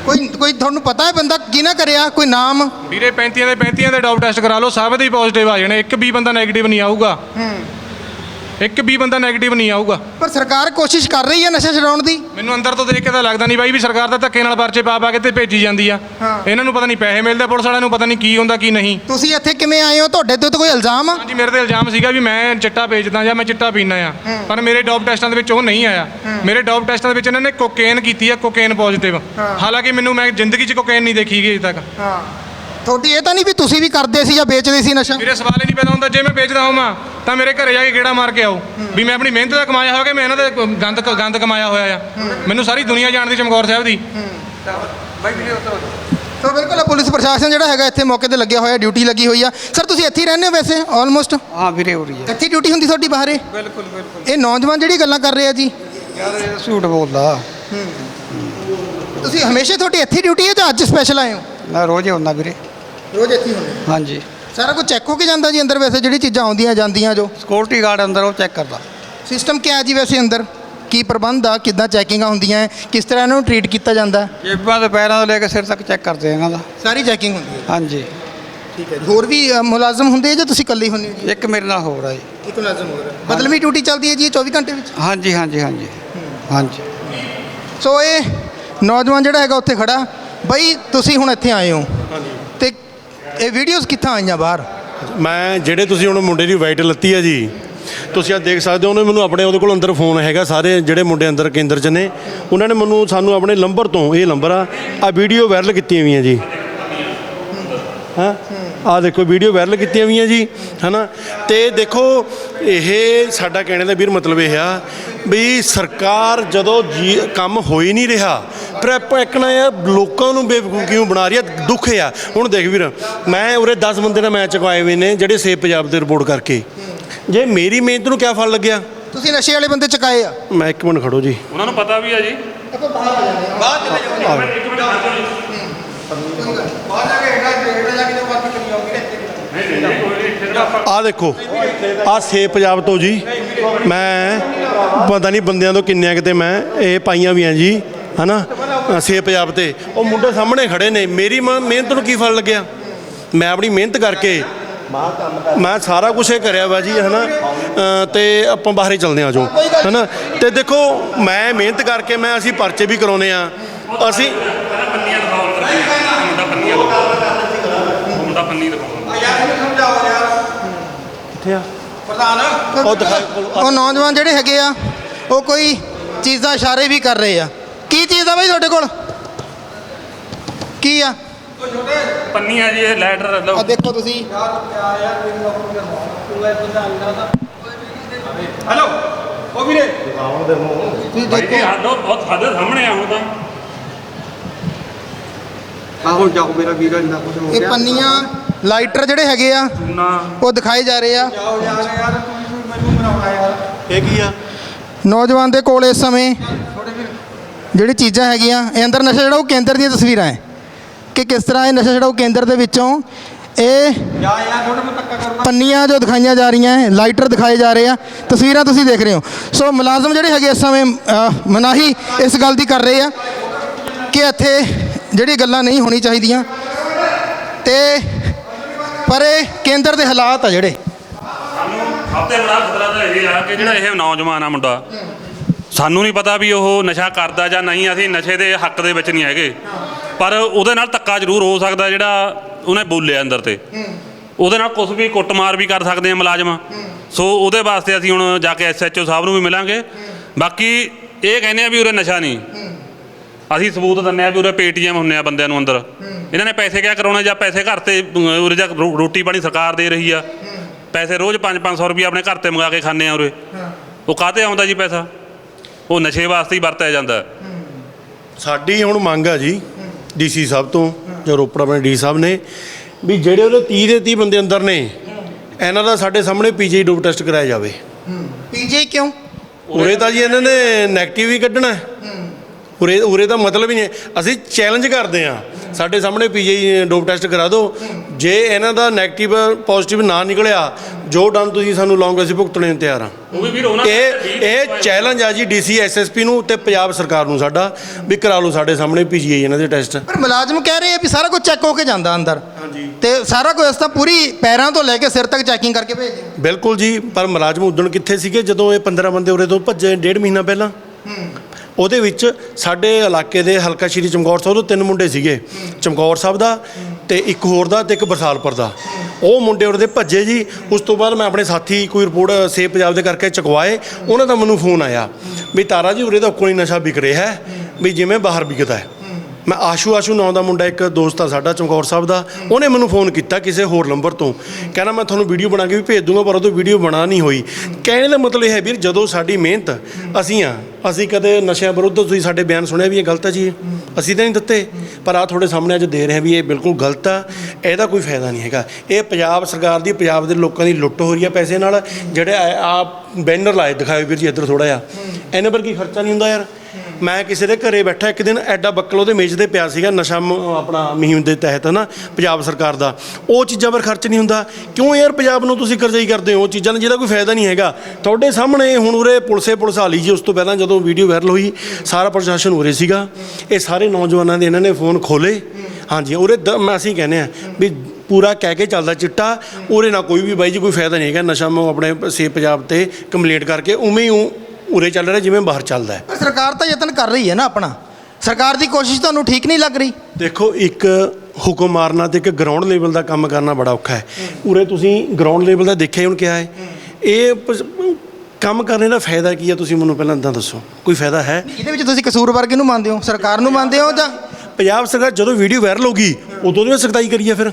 ਕੋਈ ਕੋਈ ਤੁਹਾਨੂੰ ਪਤਾ ਹੈ ਬੰਦਾ ਕਿਹਨੇ ਕਰਿਆ? ਕੋਈ ਨਾਮ?
ਵੀਰੇ 35 ਦੇ 35 ਦੇ ਡੋਪ ਟੈਸਟ ਕਰਾ ਲਓ ਸਭ ਦੇ ਪੋਜ਼ਿਟਿਵ ਆ ਜਾਣੇ। ਇੱਕ ਵੀ ਬੰਦਾ 네ਗੇਟਿਵ ਨਹੀਂ ਆਊਗਾ। ਇੱਕ ਵੀ ਬੰਦਾ 네ਗੇਟਿਵ ਨਹੀਂ ਆਊਗਾ।
ਪਰ ਸਰਕਾਰ ਕੋਸ਼ਿਸ਼ ਕਰ ਰਹੀ ਹੈ ਨਸ਼ਾ ਛਡਾਉਣ ਦੀ।
ਮੈਨੂੰ ਅੰਦਰ ਤੋਂ ਦੇਖ ਕੇ ਤਾਂ ਲੱਗਦਾ ਨਹੀਂ ਬਾਈ ਵੀ ਸਰਕਾਰ ਤਾਂ ਧੱਕੇ ਨਾਲ ਪਰਚੇ ਪਾ ਪਾ ਕੇ ਤੇ ਭੇਜੀ ਜਾਂਦੀ ਆ। ਇਹਨਾਂ ਨੂੰ ਪਤਾ ਨਹੀਂ ਪੈਸੇ ਮਿਲਦੇ ਪੁਲਿਸ ਵਾਲਿਆਂ ਨੂੰ ਪਤਾ ਨਹੀਂ ਕੀ ਹੁੰਦਾ ਕੀ ਨਹੀਂ।
ਤੁਸੀਂ ਇੱਥੇ ਕਿਵੇਂ ਆਏ ਹੋ? ਤੁਹਾਡੇ ਤੇ ਤਾਂ ਕੋਈ ਇਲਜ਼ਾਮ ਆ।
ਹਾਂਜੀ ਮੇਰੇ ਤੇ ਇਲਜ਼ਾਮ ਸੀਗਾ ਵੀ ਮੈਂ ਚਿੱਟਾ ਵੇਚਦਾ ਜਾਂ ਮੈਂ ਚਿੱਟਾ ਪੀਣਾ ਆ। ਪਰ ਮੇਰੇ ਡੋਪ ਟੈਸਟਾਂ ਦੇ ਵਿੱਚ ਉਹ ਨਹੀਂ ਆਇਆ। ਮੇਰੇ ਡੋਪ ਟੈਸਟਾਂ ਦੇ ਵਿੱਚ ਇਹਨਾਂ ਨੇ ਕੋਕੇਨ ਕੀਤੀ ਆ ਕੋਕੇਨ ਪੋਜ਼ਿਟਿਵ ਹਾਲਾਂਕਿ ਮੈਨੂੰ ਮੈਂ ਜ਼ਿੰਦਗੀ 'ਚ ਕੋਕੇਨ ਨਹੀਂ ਦੇਖੀ ਗਈ ਅਜੇ ਤੱਕ।
ਹਾਂ। ਤੁਹਾਡੀ ਇਹ ਤਾਂ ਨਹੀਂ ਵੀ ਤੁਸੀਂ ਵੀ ਕਰਦੇ ਸੀ ਜਾਂ ਵੇਚਦੇ ਸੀ ਨਸ਼ਾ?
ਮੇਰੇ ਸਵਾਲ ਹੀ ਨਹੀਂ ਪੈਦਾ ਹੁੰਦਾ। ਜੇ ਮੈਂ ਵੇਚਦਾ ਹੋਵਾਂ ਤਾਂ ਮੇਰੇ ਘਰੇ ਜਾ ਕੇ ਗੇੜਾ ਮਾਰ ਕੇ ਆਓ। ਵੀ ਮੈਂ ਆਪਣੀ ਮਿਹਨਤ ਦਾ ਕਮਾਇਆ ਹੋਇਆ ਕਿ ਮੈਂ ਇਹਨਾਂ ਦਾ ਗੰਦ ਗੰਦ ਕਮਾਇਆ ਹੋਇਆ ਆ? ਮੈਨੂੰ ਸਾਰੀ ਦੁਨੀਆ ਜਾਣਦੀ ਚਮਕੌਰ ਸਾਹਿਬ ਦੀ।
ਸੋ ਬਿਲਕੁਲ ਪੁਲਿਸ ਪ੍ਰਸ਼ਾਸਨ ਜਿਹੜਾ ਹੈਗਾ ਇੱਥੇ ਮੌਕੇ ਤੇ ਲੱਗਿਆ ਹੋਇਆ ਡਿਊਟੀ ਲੱਗੀ ਹੋਈ ਆ। ਸਰ ਤੁਸੀਂ ਇੱਥੇ ਹੀ ਰਹਿੰਦੇ ਹੋ ਵੈਸੇ ਆਲਮੋਸਟ
ਹਾਂ ਵੀਰੇ ਹੋ ਰਹੀ ਹੈ
ਇੱਥੇ ਡਿਊਟੀ ਹੁੰਦੀ ਤੁਹਾਡੀ ਬਾਹਰੇ?
ਬਿਲਕੁਲ ਬਿਲਕੁਲ।
ਇਹ ਨੌਜਵਾਨ ਜਿਹੜੀ ਗੱਲਾਂ ਕਰ ਰਹੇ ਆ ਜੀ?
ਯਾਰ ਇਹ ਝੂਠ ਬੋਲਦਾ।
ਤੁਸੀਂ ਹਮੇਸ਼ਾ ਤੁਹਾਡੀ ਇੱਥੇ ਡਿਊਟੀ ਹੈ ਜਾਂ ਅੱਜ ਸਪੈਸ਼ਲ ਆਏ ਹੋ?
ਮੈਂ ਰੋਜ਼ ਹੀ ਹੁੰਦਾ ਵੀਰੇ।
ਰੋਜ਼ ਇੱਥੇ ਹੀ ਹੁੰਦੇ
ਹਾਂਜੀ।
ਸਾਰਾ ਕੁਝ ਚੈੱਕ ਹੋ ਕੇ ਜਾਂਦਾ ਜੀ ਅੰਦਰ ਵੈਸੇ ਜਿਹੜੀ ਚੀਜ਼ਾਂ ਆਉਂਦੀਆਂ ਜਾਂਦੀਆਂ ਜੋ।
ਸਿਕਿਉਰਿਟੀ ਗਾਰਡ ਅੰਦਰ ਉਹ ਚੈੱਕ ਕਰਦਾ।
ਸਿਸਟਮ ਕਿਹਾ ਹੈ ਜੀ ਵੈਸੇ ਅੰਦਰ? ਕੀ ਪ੍ਰਬੰਧ ਆ? ਕਿੱਦਾਂ ਚੈਕਿੰਗਾਂ ਹੁੰਦੀਆਂ ਹੈ, ਕਿਸ ਤਰ੍ਹਾਂ ਇਹਨਾਂ ਨੂੰ ਟ੍ਰੀਟ ਕੀਤਾ ਜਾਂਦਾ ਹੈ?
ਜੇਬਾਂ ਦੇ ਪੈਰਾਂ ਤੋਂ ਲੈ ਕੇ ਸਿਰ ਤੱਕ ਚੈੱਕ ਕਰਦੇ ਆ ਇਹਨਾਂ ਦਾ।
ਸਾਰੀ ਚੈਕਿੰਗ ਹੁੰਦੀ ਹੈ
ਹਾਂਜੀ।
ਠੀਕ ਹੈ ਜੀ। ਹੋਰ ਵੀ ਅ, ਮੁਲਾਜ਼ਮ ਹੁੰਦੇ ਆ ਜਾਂ ਤੁਸੀਂ ਇਕੱਲੇ ਹੀ ਹੁੰਦੇ ਹੋ ਜੀ?
ਇੱਕ ਮੇਰੇ ਨਾਲ ਹੋਰ ਆ ਜੀ।
ਇੱਕ ਮੁਲਾਜ਼ਮ ਹੋਰ ਹੈ ਬਦਲਵੀਂ ਡਿਊਟੀ ਚੱਲਦੀ ਹੈ ਜੀ ਇਹ 24 ਘੰਟੇ ਵਿੱਚ?
ਹਾਂਜੀ ਹਾਂਜੀ ਹਾਂਜੀ। ਹਾਂਜੀ।
ਸੋ ਇਹ ਨੌਜਵਾਨ ਜਿਹੜਾ ਹੈਗਾ ਉੱਥੇ ਖੜਾ। ਬਈ ਤੁਸੀਂ ਹੁਣ ਇੱਥੇ ਆਏ ਹੋ। ਤੇ ਇਹ ਵੀਡੀਓਜ਼ ਕਿੱਥਾਂ ਆਈਆਂ ਬਾਹਰ?
ਮੈਂ ਜਿਹੜੇ ਤੁਸੀਂ ਹੁਣ ਮੁੰਡੇ ਦੀ ਵਾਈਟ ਲੱਤੀ ਆ ਜੀ, ਤੁਸੀਂ ਆ ਦੇਖ ਸਕਦੇ ਹੋ, ਉਹਨੇ ਮੈਨੂੰ ਆਪਣੇ ਉਹਦੇ ਕੋਲ ਅੰਦਰ ਫੋਨ ਹੈਗਾ, ਸਾਰੇ ਜਿਹੜੇ ਮੁੰਡੇ ਅੰਦਰ ਕੇਂਦਰ 'ਚ ਨੇ, ਉਹਨਾਂ ਨੇ ਮੈਨੂੰ ਸਾਨੂੰ ਆਪਣੇ ਨੰਬਰ ਤੋਂ, ਇਹ ਨੰਬਰ ਆ ਆ ਵੀਡੀਓ ਵਾਇਰਲ ਕੀਤੀਆਂ ਹੋਈਆਂ ਜੀ। ਹਾਂ? ਆ ਦੇਖੋ ਵੀਡੀਓ ਵਾਇਰਲ ਕੀਤੀਆਂ ਹੋਈਆਂ ਜੀ ਹਨਾ? ਤੇ ਦੇਖੋ ਇਹ ਸਾਡਾ ਕਹਿਣੇ ਦਾ ਵੀਰ ਮਤਲਬ ਇਹ ਆ ਵੀ ਸਰਕਾਰ ਜਦੋਂ ਜੀ ਕੰਮ ਹੋ ਹੀ ਨਹੀਂ ਰਿਹਾ ਪਰ ਆਪਾਂ ਇੱਕ ਨਾ ਯਾਰ ਲੋਕਾਂ ਨੂੰ ਬੇਵਕੂਫ ਕਿਉਂ ਬਣਾ ਰਹੀ ਆ? ਦੁੱਖ ਆ। ਹੁਣ ਦੇਖ ਵੀਰ ਮੈਂ ਉਰੇ 10 ਬੰਦੇ ਨਾਲ ਮੈਚ ਚੁਕਾਏ ਹੋਏ ਨੇ ਜਿਹੜੇ ਸੇਵ ਪੰਜਾਬ ਦੇ ਰਿਪੋਰਟ ਕਰਕੇ। ਜੇ ਮੇਰੀ ਮਿਹਨਤ ਨੂੰ ਕਿਆ ਫਲ ਲੱਗਿਆ?
ਤੁਸੀਂ ਨਸ਼ੇ ਵਾਲੇ ਬੰਦੇ ਚੁਕਾਏ ਆ।
ਮੈਂ ਇੱਕ ਮਿੰਟ ਖੜੋ ਜੀ।
ਉਹਨਾਂ ਨੂੰ ਪਤਾ ਵੀ ਆ ਜੀ।
ਆ ਦੇਖੋ ਆ ਸੇਬ ਪੰਜਾਬ ਤੋਂ ਜੀ। ਮੈਂ ਪਤਾ ਨਹੀਂ ਬੰਦਿਆਂ ਤੋਂ ਕਿੰਨਿਆਂ ਕਿਤੇ ਮੈਂ ਇਹ ਪਾਈਆਂ ਵੀ ਆ ਜੀ ਹਨਾ? ਅ, ਸੇਬ ਪੰਜਾਬ ਤੇ। ਉਹ ਮੁੰਡੇ ਸਾਹਮਣੇ ਖੜੇ ਨੇ। ਮੇਰੀ ਮ- ਮਿਹਨਤ ਨੂੰ ਕੀ ਫਲ ਲੱਗਿਆ? ਮੈਂ ਆਪਣੀ ਮਿਹਨਤ ਕਰਕੇ ਮੈਂ ਸਾਰਾ ਕੁਝ ਇਹ ਕਰਿਆ ਵਾ ਜੀ ਹਨਾ? ਅ, ਤੇ ਆਪਾਂ ਬਾਹਰੇ ਚੱਲਦੇ ਆ ਜੋ ਹਨਾ? ਤੇ ਦੇਖੋ ਮੈਂ ਮਿਹਨਤ ਕਰਕੇ ਮੈਂ ਅਸੀਂ ਪਰਚੇ ਵੀ ਕਰਾਉਨੇ ਆ ਅਸੀਂ
ਪੰਨੀਆਂ ਦਿਖਾਓ ਅੰਦਰ ਦੀ ਮੁੰਡਾ ਪੰਨੀਆਂ ਦਿਖਾਓ ਮੁੰਡਾ ਪੰਨੀ ਦਿਖਾਓ
ਉਹ ਦਿਖਾ
ਉਹ ਨੌਜਵਾਨ ਜਿਹੜੇ ਹੈਗੇ ਆ ਉਹ ਕੋਈ ਚੀਜ਼ ਦਾ ਇਸ਼ਾਰੇ ਵੀ ਕਰ ਰਹੇ ਆ। ਕੀ ਚੀਜ਼ ਆ ਬਈ ਤੁਹਾਡੇ ਕੋਲ? ਕੀ ਆ?
ਪੰਨੀਆਂ ਜੀ ਇਹ ਲੈਟਰ ਲਓ।
ਆ ਦੇਖੋ ਤੁਸੀਂ।
ਹੈਲੋ ਉਹ ਵੀਰੇ।
ਤੁਸੀਂ
ਭਾਈ ਜੀ
ਦੇਖੋ।
ਹੱਦੋਂ ਬਹੁਤ ਸਾਡੇ ਸਾਹਮਣੇ ਆ ਹੁਣ ਤਾਂ।
ਜਾਓ ਮੇਰਾ ਵੀਰ ਇੰਨਾ ਕੁਝ ਹੋ
ਇਹ ਪੰਨੀਆਂ ਲਾਈਟਰ ਜਿਹੜੇ ਹੈਗੇ ਆ
ਨਾ।
ਉਹ ਦਿਖਾਏ ਜਾ ਰਹੇ ਆ।
ਜਾਓ ਯਾਰ ਯਾਰ ਤੁਸੀਂ ਮੈਨੂੰ ਬਣਾਉਣਾ ਯਾਰ।
ਇਹ ਕੀ ਆ?
ਨੌਜਵਾਨ ਦੇ ਕੋਲ ਇਸ ਸਮੇਂ ਜਿਹੜੀ ਚੀਜ਼ਾਂ ਹੈਗੀਆਂ ਇਹ ਅੰਦਰ ਨਸ਼ਾ ਜਿਹੜਾ ਉਹ ਕੇਂਦਰ ਦੀਆਂ ਤਸਵੀਰਾਂ ਹੈ ਕਿ ਕਿਸ ਤਰ੍ਹਾਂ ਇਹ ਨਸ਼ਾ ਜਿਹੜਾ ਉਹ ਕੇਂਦਰ ਦੇ ਵਿੱਚੋਂ ਇਹ ਪੰਨੀਆਂ ਜੋ ਦਿਖਾਈਆਂ ਜਾ ਰਹੀਆਂ ਹੈ ਲਾਈਟਰ ਦਿਖਾਏ ਜਾ ਰਹੇ ਆ। ਤਸਵੀਰਾਂ ਤੁਸੀਂ ਦੇਖ ਰਹੇ ਹੋ। ਸੋ ਮੁਲਾਜ਼ਮ ਜਿਹੜੇ ਹੈਗੇ ਇਸ ਸਮੇਂ ਮਨਾਹੀ ਇਸ ਗੱਲ ਦੀ ਕਰ ਰਹੇ ਆ ਕਿ ਇੱਥੇ ਜਿਹੜੀ ਗੱਲਾਂ ਨਹੀਂ ਹੋਣੀ ਚਾਹੀਦੀਆਂ ਤੇ ਪਰ ਇਹ ਕੇਂਦਰ ਦੇ ਹਾਲਾਤ ਆ ਜਿਹੜੇ।
ਸਭ ਤੋਂ ਬੜਾ ਖਤਰਾ ਤਾਂ ਇਹ ਆ ਕਿ ਜਿਹੜਾ ਇਹ ਨੌਜਵਾਨ ਆ ਮੁੰਡਾ, ਸਾਨੂੰ ਨਹੀਂ ਪਤਾ ਵੀ ਉਹ ਨਸ਼ਾ ਕਰਦਾ ਜਾਂ ਨਹੀਂ, ਅਸੀਂ ਨਸ਼ੇ ਦੇ ਹੱਕ ਦੇ ਵਿੱਚ ਨਹੀਂ ਹੈਗੇ। ਪਰ ਉਹਦੇ ਨਾਲ ਧੱਕਾ ਜ਼ਰੂਰ ਹੋ ਸਕਦਾ ਜਿਹੜਾ ਉਹਨੇ ਬੋਲਿਆ ਅੰਦਰ ਤੇ। ਉਹਦੇ ਨਾਲ ਕੁਝ ਵੀ ਕੁੱਟਮਾਰ ਵੀ ਕਰ ਸਕਦੇ ਆ ਮੁਲਾਜ਼ਮ। ਸੋ ਉਹਦੇ ਵਾਸਤੇ ਅਸੀਂ ਹੁਣ ਜਾ ਕੇ ਐਸਐਚਓ ਸਾਹਿਬ ਨੂੰ ਵੀ ਮਿਲਾਂਗੇ। ਬਾਕੀ ਇਹ ਕਹਿੰਦੇ ਆ ਵੀ ਉਰੇ ਨਸ਼ਾ ਨਹੀਂ। ਅਸੀਂ ਸਬੂਤ ਦਿੰਨੇ ਆ ਵੀ ਉਰੇ ਪੇਟੀਐਮ ਹੁੰਨੇ ਆ ਬੰਦਿਆਂ ਨੂੰ ਅੰਦਰ। ਇਹਨਾਂ ਨੇ ਪੈਸੇ ਕਿਆ ਕਰਾਉਣੇ? ਜਾਂ ਪੈਸੇ ਘਰ ਤੇ ਉਰੇ ਜਾਂ ਰੋ- ਰੋਟੀ ਪਾਣੀ ਸਰਕਾਰ ਦੇ ਰਹੀ ਆ। ਪੈਸੇ ਰੋਜ਼ 5-500 ਰੁਪਏ ਆਪਣੇ ਘਰ ਤੇ ਮੰਗਾ ਕੇ ਖਾਂਦੇ ਆ ਉਰੇ। ਉਹ ਕਾਹਤੇ ਆਉਂਦਾ ਜੀ ਪੈਸਾ? ਉਹ ਨਸ਼ੇ ਵਾਸਤੇ ਹੀ ਵਰਤਿਆ ਜਾਂਦਾ। ਹੈ।
ਸਾਡੀ ਹੁਣ ਮੰਗ ਆ ਜੀ ਡੀਸੀ ਸਾਹਿਬ ਤੋਂ ਜੋ ਰੋਪੜ ਆਪਣੇ ਡੀ ਸਾਹਿਬ ਨੇ ਵੀ ਜਿਹੜੇ ਉਹਦੇ 30 ਦੇ 30 ਬੰਦੇ ਅੰਦਰ ਨੇ ਇਹਨਾਂ ਦਾ ਸਾਡੇ ਸਾਹਮਣੇ ਪੀਜੀ ਡੋਪ ਟੈਸਟ ਕਰਾਇਆ ਜਾਵੇ।
ਪੀਜੇ ਕਿਉਂ?
ਉਰੇ ਤਾਂ ਜੀ ਇਹਨਾਂ ਨੇ 네ਗੇਟਿਵ ਹੀ ਕੱਢਣਾ। ਹੈ। ਉਰੇ ਉਰੇ ਦਾ ਮਤਲਬ ਹੀ ਨਹੀਂ। ਹੈ। ਅਸੀਂ ਚੈਲੰਜ ਕਰਦੇ ਆ ਸਾਡੇ ਸਾਹਮਣੇ ਪੀਜੀ ਡੋਪ ਟੈਸਟ ਕਰਾ ਦਿਓ। ਜੇ ਇਹਨਾਂ ਦਾ 네ਗੇਟਿਵ ਪੋਜ਼ਿਟਿਵ ਨਾ ਨਿਕਲਿਆ ਜੋ ਡਨ ਤੁਸੀਂ ਸਾਨੂੰ ਲਾਉਂਗੇ ਅਸੀਂ ਭੁਗਤਣੇ ਨੂੰ ਤਿਆਰ ਹਾਂ।
ਉਹ ਵੀ ਵੀਰ ਉਹਨਾਂ
ਇਹ ਇਹ ਚੈਲੰਜ ਆ ਜੀ ਡੀਸੀ ਐਸਐਸਪੀ ਨੂੰ ਤੇ ਪੰਜਾਬ ਸਰਕਾਰ ਨੂੰ ਸਾਡਾ। ਵੀ ਕਰਾ ਲਓ ਸਾਡੇ ਸਾਹਮਣੇ ਪੀਜੀਆਈ ਇਹਨਾਂ ਦੇ ਟੈਸਟ
ਪਰ ਮੁਲਾਜ਼ਮ ਕਹਿ ਰਹੇ ਆ ਵੀ ਸਾਰਾ ਕੁਝ ਚੈੱਕ ਹੋ ਕੇ ਜਾਂਦਾ ਅੰਦਰ। ਹਾਂਜੀ। ਤੇ ਸਾਰਾ ਕੁਝ ਇਸ ਤਾਂ ਪੂਰੀ ਪੈਰਾਂ ਤੋਂ ਲੈ ਕੇ ਸਿਰ ਤੱਕ ਚੈਕਿੰਗ ਕਰਕੇ ਭੇਜਦੇ ਆ।
ਬਿਲਕੁਲ ਜੀ ਪਰ ਮੁਲਾਜ਼ਮ ਉਦਣ ਕਿੱਥੇ ਸੀਗੇ? ਜਦੋਂ ਇਹ 15 ਬੰਦੇ ਉਰੇ ਤੋਂ ਭੱਜੇ ਡੇਢ ਮਹੀਨਾ ਪਹਿਲਾਂ? ਉਹਦੇ ਵਿੱਚ ਸਾਡੇ ਇਲਾਕੇ ਦੇ ਹਲਕਾ ਸ਼੍ਰੀ ਚਮਕੌਰ ਸਾਹਿਬ ਤੋਂ ਤਿੰਨ ਮੁੰਡੇ ਸੀਗੇ। ਚਮਕੌਰ ਸਾਹਿਬ ਦਾ ਤੇ ਇੱਕ ਹੋਰ ਦਾ ਤੇ ਇੱਕ ਬਰਸਾਲਪੁਰ ਦਾ। ਉਹ ਮੁੰਡੇ ਉਹਦੇ ਭੱਜੇ ਜੀ। ਉਸ ਤੋਂ ਬਾਅਦ ਮੈਂ ਆਪਣੇ ਸਾਥੀ ਕੋਈ ਰਿਪੋਰਟ ਸੇਵ ਪੰਜਾਬ ਦੇ ਕਰਕੇ ਚੁਕਵਾਏ। ਉਹਨਾਂ ਦਾ ਮੈਨੂੰ ਫੋਨ ਆਇਆ ਵੀ ਤਾਰਾ ਜੀ, ਉਰੇ ਦਾ ਕੋਈ ਨਸ਼ਾ ਵਿਕ ਰਿਹਾ ਹੈ। ਵੀ ਜਿਵੇਂ ਬਾਹਰ ਵਿਕਦਾ ਹੈ। ਮੈਂ ਆਸ਼ੂ ਆਸ਼ੂ ਨਾਂ ਦਾ ਮੁੰਡਾ, ਇੱਕ ਦੋਸਤ ਆ ਸਾਡਾ, ਚਮਕੌਰ ਸਾਹਿਬ ਦਾ। ਉਹਨੇ ਮੈਨੂੰ ਫੋਨ ਕੀਤਾ ਕਿਸੇ ਹੋਰ ਨੰਬਰ ਤੋਂ। ਕਹਿੰਦਾ, ਮੈਂ ਤੁਹਾਨੂੰ ਵੀਡੀਓ ਬਣਾ ਕੇ ਵੀ ਭੇਜ ਦੂੰਗਾ, ਪਰ ਉਹ ਵੀਡੀਓ ਬਣਾ ਨਹੀਂ ਹੋਈ। ਕਹਿਣ ਦਾ ਮਤਲਬ ਇਹ ਹੈ ਵੀਰ, ਜਦੋਂ ਸਾਡੀ ਮਿਹਨਤ, ਅਸੀਂ ਆ, ਅਸੀਂ ਕਦੇ ਨਸ਼ਿਆਂ ਵਿਰੁੱਧ ਤੁਸੀਂ ਸਾਡੇ ਬਿਆਨ ਸੁਣਿਆ ਵੀ ਇਹ ਗਲਤ ਹੈ ਜੀ? ਅਸੀਂ ਤਾਂ ਨਹੀਂ ਦਿੱਤੇ। ਪਰ ਆ ਤੁਹਾਡੇ ਸਾਹਮਣੇ ਅੱਜ ਦੇ ਰਹੇ ਵੀ ਇਹ ਬਿਲਕੁਲ ਗਲਤ ਆ। ਇਹਦਾ ਕੋਈ ਫਾਇਦਾ ਨਹੀਂ ਹੈਗਾ। ਇਹ ਪੰਜਾਬ ਸਰਕਾਰ ਦੀ, ਪੰਜਾਬ ਦੇ ਲੋਕਾਂ ਦੀ ਲੁੱਟ ਹੋ ਰਹੀ ਹੈ ਪੈਸੇ ਨਾਲ। ਜਿਹੜੇ ਆ ਬੈਨਰ ਲਾਏ ਦਿਖਾਓ ਵੀਰ ਜੀ ਇੱਧਰ ਥੋੜਾ ਜਿਹਾ। ਇਹਨਾਂ ਪਰ ਕੀ ਖਰਚਾ ਨਹੀਂ ਹੁੰਦਾ ਯਾਰ? ਮੈਂ ਕਿਸੇ ਦੇ ਘਰੇ ਬੈਠਾ, ਇੱਕ ਦਿਨ ਐਡਾ ਬੱਕਲ ਉਹਦੇ ਮੇਜ਼ ਤੇ ਪਿਆ ਸੀਗਾ, ਨਸ਼ਾ ਮ- ਆਪਣਾ ਮੁਹਿੰਮ ਦੇ ਤਹਿਤ ਨਾ ਪੰਜਾਬ ਸਰਕਾਰ ਦਾ। ਉਹ ਚੀਜ਼ਾਂ ਪਰ ਖਰਚ ਨਹੀਂ ਹੁੰਦਾ। ਕਿਉਂ ਯਾਰ ਪੰਜਾਬ ਨੂੰ ਤੁਸੀਂ ਕਰਜ਼ਾਈ ਕਰਦੇ ਹੋ? ਉਹ ਚੀਜ਼ਾਂ ਦਾ ਜਿਹਦਾ ਕੋਈ ਫਾਇਦਾ ਨਹੀਂ ਹੈਗਾ। ਤੁਹਾਡੇ ਸਾਹਮਣੇ ਹੁਣ ਉਰੇ ਪੁਲਿਸੇ ਪੁਲਿਸ ਆ ਲਈ ਜੀ। ਉਸ ਤੋਂ ਪਹਿਲਾਂ ਜਦੋਂ ਵੀਡੀਓ ਵਾਇਰਲ ਹੋਈ, ਸਾਰਾ ਪ੍ਰਸ਼ਾਸਨ ਉਰੇ ਸੀਗਾ। ਇਹ ਸਾਰੇ ਨੌਜਵਾਨਾਂ ਦੇ ਇਹਨਾਂ ਨੇ ਫੋਨ ਖੋਲੇ ਹਾਂਜੀ, ਉਰੇ ਦ- ਮੈਂ ਅਸੀਂ ਕਹਿੰਦੇ ਆ ਵੀ ਪੂਰਾ ਕਹਿ ਕੇ ਚੱਲਦਾ ਚਿੱਟਾ। ਉਹਦੇ ਨਾਲ ਕੋਈ ਵੀ ਬਾਈ ਜੀ ਕੋਈ ਫਾਇਦਾ ਨਹੀਂ ਹੈਗਾ। ਨਸ਼ਾ ਮੈਂ ਆਪਣੇ ਸੇ ਪੰਜਾਬ ਤੇ ਕੰਪਲੇਂਟ ਕਰਕੇ ਉਵੇਂ ਹੀ ਉ- ਉਰੇ ਚੱਲ ਰਿਹਾ ਜਿਵੇਂ ਬਾਹਰ ਚੱਲਦਾ ਹੈ।
ਪਰ ਸਰਕਾਰ ਤਾਂ ਯਤਨ ਕਰ ਰਹੀ ਹੈ ਨਾ ਆਪਣਾ। ਸਰਕਾਰ ਦੀ ਕੋਸ਼ਿਸ਼ ਤੁਹਾਨੂੰ ਠੀਕ ਨਹੀਂ ਲੱਗ ਰਹੀ।
ਦੇਖੋ ਇੱਕ ਹੁਕਮ ਮਾਰਨਾ ਤੇ ਇੱਕ ਗਰਾਊਂਡ ਲੈਵਲ ਦਾ ਕੰਮ ਕਰਨਾ ਬੜਾ ਔਖਾ ਹੈ। ਉਰੇ ਤੁਸੀਂ ਗਰਾਊਂਡ ਲੈਵਲ ਦਾ ਦੇਖਿਆ ਹੁਣ ਕਿਹਾ ਹੈ? ਇਹ ਕੰਮ ਕਰਨੇ ਦਾ ਫਾਇਦਾ ਕੀ ਹੈ? ਤੁਸੀਂ ਮੈਨੂੰ ਪਹਿਲਾਂ ਤਾਂ ਦੱਸੋ। ਕੋਈ ਫਾਇਦਾ ਹੈ?
ਇਹਦੇ ਵਿੱਚ ਤੁਸੀਂ ਕਸੂਰਵਾਰ ਕਿਹਨੂੰ ਮੰਨਦੇ ਹੋ? ਸਰਕਾਰ ਨੂੰ ਮੰਨਦੇ ਹੋ ਜਾਂ
ਪੰਜਾਬ ਸਰਕਾਰ ਜਦੋਂ ਵੀਡੀਓ ਵਾਇਰਲ ਹੋ ਗਈ ਉਦੋਂ ਦੀ ਸਖਤਾਈ ਕਰੀ ਹੈ ਫਿਰ।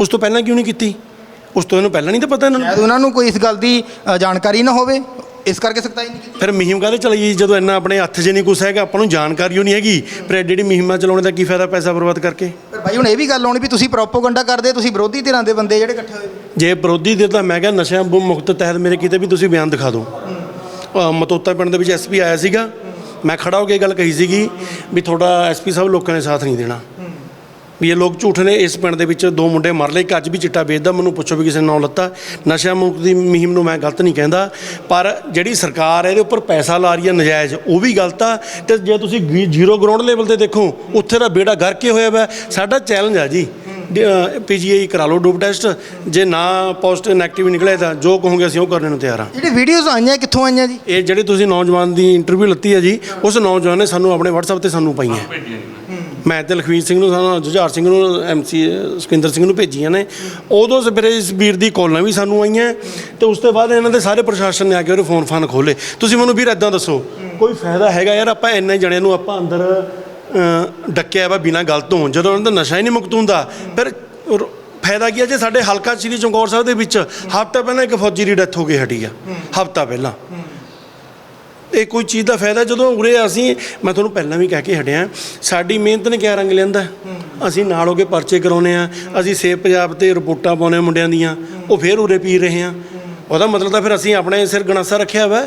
ਉਸ ਤੋਂ ਪਹਿਲਾਂ ਕਿਉਂ ਨਹੀਂ ਕੀਤੀ? ਉਸ ਤੋਂ ਇਹਨੂੰ ਪਹਿਲਾਂ ਨਹੀਂ ਤਾਂ ਪਤਾ ਇਹਨਾਂ ਨੂੰ।
ਸ਼ਾਇਦ ਉਹਨਾਂ ਨੂੰ ਕੋਈ ਇਸ ਗੱਲ ਦੀ ਅ, ਜਾਣਕਾਰੀ ਨਾ ਹੋਵੇ। ਇਸ ਕਰਕੇ ਸਖਤਾਈ ਨਹੀਂ ਕੀਤੀ।
ਫਿਰ ਮੁਹਿੰਮ ਕਾਹਦੇ ਚਲਾਈ ਜੀ? ਜਦੋਂ ਇੰਨਾ ਆਪਣੇ ਹੱਥ 'ਚ ਨਹੀਂ ਕੁਛ ਹੈਗਾ ਆਪਾਂ ਨੂੰ ਜਾਣਕਾਰੀ ਨਹੀਂ ਹੈਗੀ। ਫਿਰ ਐਡੀ ਜਿਹੜੀ ਮੁਹਿੰਮਾਂ ਚਲਾਉਣ ਦਾ ਕੀ ਫਾਇਦਾ ਪੈਸਾ ਬਰਬਾਦ ਕਰਕੇ?
ਪਰ ਭਾਈ ਹੁਣ ਇਹ ਵੀ ਗੱਲ ਆਉਣੀ ਵੀ ਤੁਸੀਂ ਪ੍ਰੋਪੋਗੰਡਾ ਕਰਦੇ ਤੁਸੀਂ ਵਿਰੋਧੀ ਧਿਰਾਂ ਦੇ ਬੰਦੇ ਜਿਹੜੇ ਇਕੱਠੇ ਹੋਏ।
ਜੇ ਵਿਰੋਧੀ ਦੇ ਤਾਂ ਮੈਂ ਕਿਹਾ ਨਸ਼ਿਆਂ ਮੁ- ਮੁਕਤ ਤਹਿਤ ਮੇਰੇ ਕਿਤੇ ਵੀ ਤੁਸੀਂ ਬਿਆਨ ਦਿਖਾ ਦਿਓ। ਮਤੋਤਾ ਪਿੰਡ ਦੇ ਵਿੱਚ ਐਸਪੀ ਆਇਆ ਸੀਗਾ। ਮੈਂ ਖੜਾ ਹੋ ਕੇ ਇਹ ਗੱਲ ਕਹੀ ਸੀਗੀ ਵੀ ਤੁਹਾਡਾ ਐਸਪੀ ਸਾਹਿਬ ਲੋਕਾਂ ਨੇ ਸਾਥ ਨਹੀਂ ਦੇਣਾ। ਵੀ ਇਹ ਲੋਕ ਝੂਠ ਨੇ ਇਸ ਪਿੰਡ ਦੇ ਵਿੱਚ ਦੋ ਮੁੰਡੇ ਮਰ ਲਏ ਇੱਕ ਅੱਜ ਵੀ ਚਿੱਟਾ ਵੇਚਦਾ ਮੈਨੂੰ ਪੁੱਛੋ ਵੀ ਕਿਸੇ ਨੇ ਨਾਂ ਲੱਤਾ। ਨਸ਼ਾ ਮੁਕਤ ਦੀ ਮੁਹਿੰਮ ਨੂੰ ਮੈਂ ਗਲਤ ਨਹੀਂ ਕਹਿੰਦਾ ਪਰ ਜਿਹੜੀ ਸਰਕਾਰ ਹੈ ਇਹਦੇ ਉੱਪਰ ਪੈਸਾ ਲਾ ਰਹੀ ਹੈ ਨਜਾਇਜ਼ ਉਹ ਵੀ ਗਲਤ ਆ। ਤੇ ਜੇ ਤੁਸੀਂ ਜ਼ੀਰੋ ਗਰਾਊਂਡ ਲੈਵਲ ਤੇ ਦੇਖੋ ਉੱਥੇ ਦਾ ਬੇੜਾ ਗਰ ਕੇ ਹੋਇਆ ਵਾ। ਸਾਡਾ ਚੈਲੰਜ ਆ ਜੀ। ਪੀਜੀਆਈ ਕਰਾ ਲਓ ਡੋਪ ਟੈਸਟ। ਜੇ ਨਾ ਪੋਜ਼ਿਟਿਵ ਨੈਗੇਟਿਵ ਨਿਕਲੇ ਤਾਂ ਜੋ ਕਹੋਗੇ ਅਸੀਂ ਉਹ ਕਰਨ ਨੂੰ ਤਿਆਰ ਹਾਂ
ਜਿਹੜੀ ਵੀਡੀਓਜ਼ ਆਈਆਂ ਕਿੱਥੋਂ ਆਈਆਂ ਜੀ?
ਇਹ ਜਿਹੜੇ ਤੁਸੀਂ ਨੌਜਵਾਨ ਦੀ ਇੰਟਰਵਿਊ ਲੱਤੀ ਹੈ ਜੀ ਉਸ ਨੌਜਵਾਨ ਨੇ ਸਾਨੂੰ ਆਪਣੇ WhatsApp ਤੇ ਸਾਨੂੰ ਪਾਈਆਂ। ਮੈਂ ਤੇ ਲਖਵੀਰ ਸਿੰਘ ਨੂੰ ਸਾਨੂੰ ਜੁਝਾਰ ਸਿੰਘ ਨੂੰ ਐਮਸੀ ਸੁਖਿੰਦਰ ਸਿੰਘ ਨੂੰ ਭੇਜੀਆਂ ਨੇ। ਉਦੋਂ ਸਵੇਰੇ ਇਸ ਵੀਰ ਦੀ ਕਾਲਾਂ ਵੀ ਸਾਨੂੰ ਆਈਆਂ, ਤੇ ਉਸ ਤੋਂ ਬਾਅਦ ਇਹਨਾਂ ਦੇ ਸਾਰੇ ਪ੍ਰਸ਼ਾਸਨ ਨੇ ਆ ਕੇ ਉਹਦੇ ਫੋਨ ਫਾਨ ਖੋਲੇ ਤੁਸੀਂ ਮੈਨੂੰ ਵੀਰ ਇਦਾਂ ਦੱਸੋ, ਕੋਈ ਫਾਇਦਾ ਹੈਗਾ ਯਾਰ? ਆਪਾਂ ਇੰਨੇ ਜਣਿਆਂ ਨੂੰ ਆਪਾਂ ਅੰਦਰ ਡੱਕਿਆ ਵਾ ਬਿਨਾਂ ਗਲਤ ਤੋਂ। ਜਦੋਂ ਉਹਨਾਂ ਦਾ ਨਸ਼ਾ ਹੀ ਨਹੀਂ ਮੁਕਤ ਹੁੰਦਾ, ਫਿਰ ਫਾਇਦਾ ਕੀ ਹੈ ਜੇ ਸਾਡੇ ਹਲਕਾ ਸ੍ਰੀ ਚਮਕੌਰ ਸਾਹਿਬ ਦੇ ਵਿੱਚ ਹਫ਼ਤਾ ਪਹਿਲਾਂ ਇੱਕ ਫੌਜੀ ਦੀ ਡੈਥ ਹੋ ਕੇ ਹਟੀ ਆ, ਹਫ਼ਤਾ ਪਹਿਲਾਂ। ਇਹ ਕੋਈ ਚੀਜ਼ ਦਾ ਫਾਇਦਾ ਜਦੋਂ ਉਰੇ ਅਸੀਂ, ਮੈਂ ਤੁਹਾਨੂੰ ਪਹਿਲਾਂ ਵੀ ਕਹਿ ਕੇ ਹਟਿਆ, ਸਾਡੀ ਮਿਹਨਤ ਨੇ ਕਿਆ ਰੰਗ ਲਿਆਂਦਾ? ਅਸੀਂ ਨਾਲ ਹੋ ਕੇ ਪਰਚੇ ਕਰਾਉਨੇ ਆ ਅਸੀਂ ਸੇਵ ਪੰਜਾਬ ਤੇ ਰਿਪੋਰਟਾਂ ਪਾਉਨੇ ਮੁੰਡਿਆਂ ਦੀਆਂ, ਉਹ ਫੇਰ ਉਰੇ ਪੀ ਰਹੇ ਆ ਉਹਦਾ ਮਤਲਬ ਤਾਂ ਫਿਰ ਅਸੀਂ ਆਪਣੇ ਸਿਰ ਗਣਾਸਾ ਰੱਖਿਆ ਵਾ।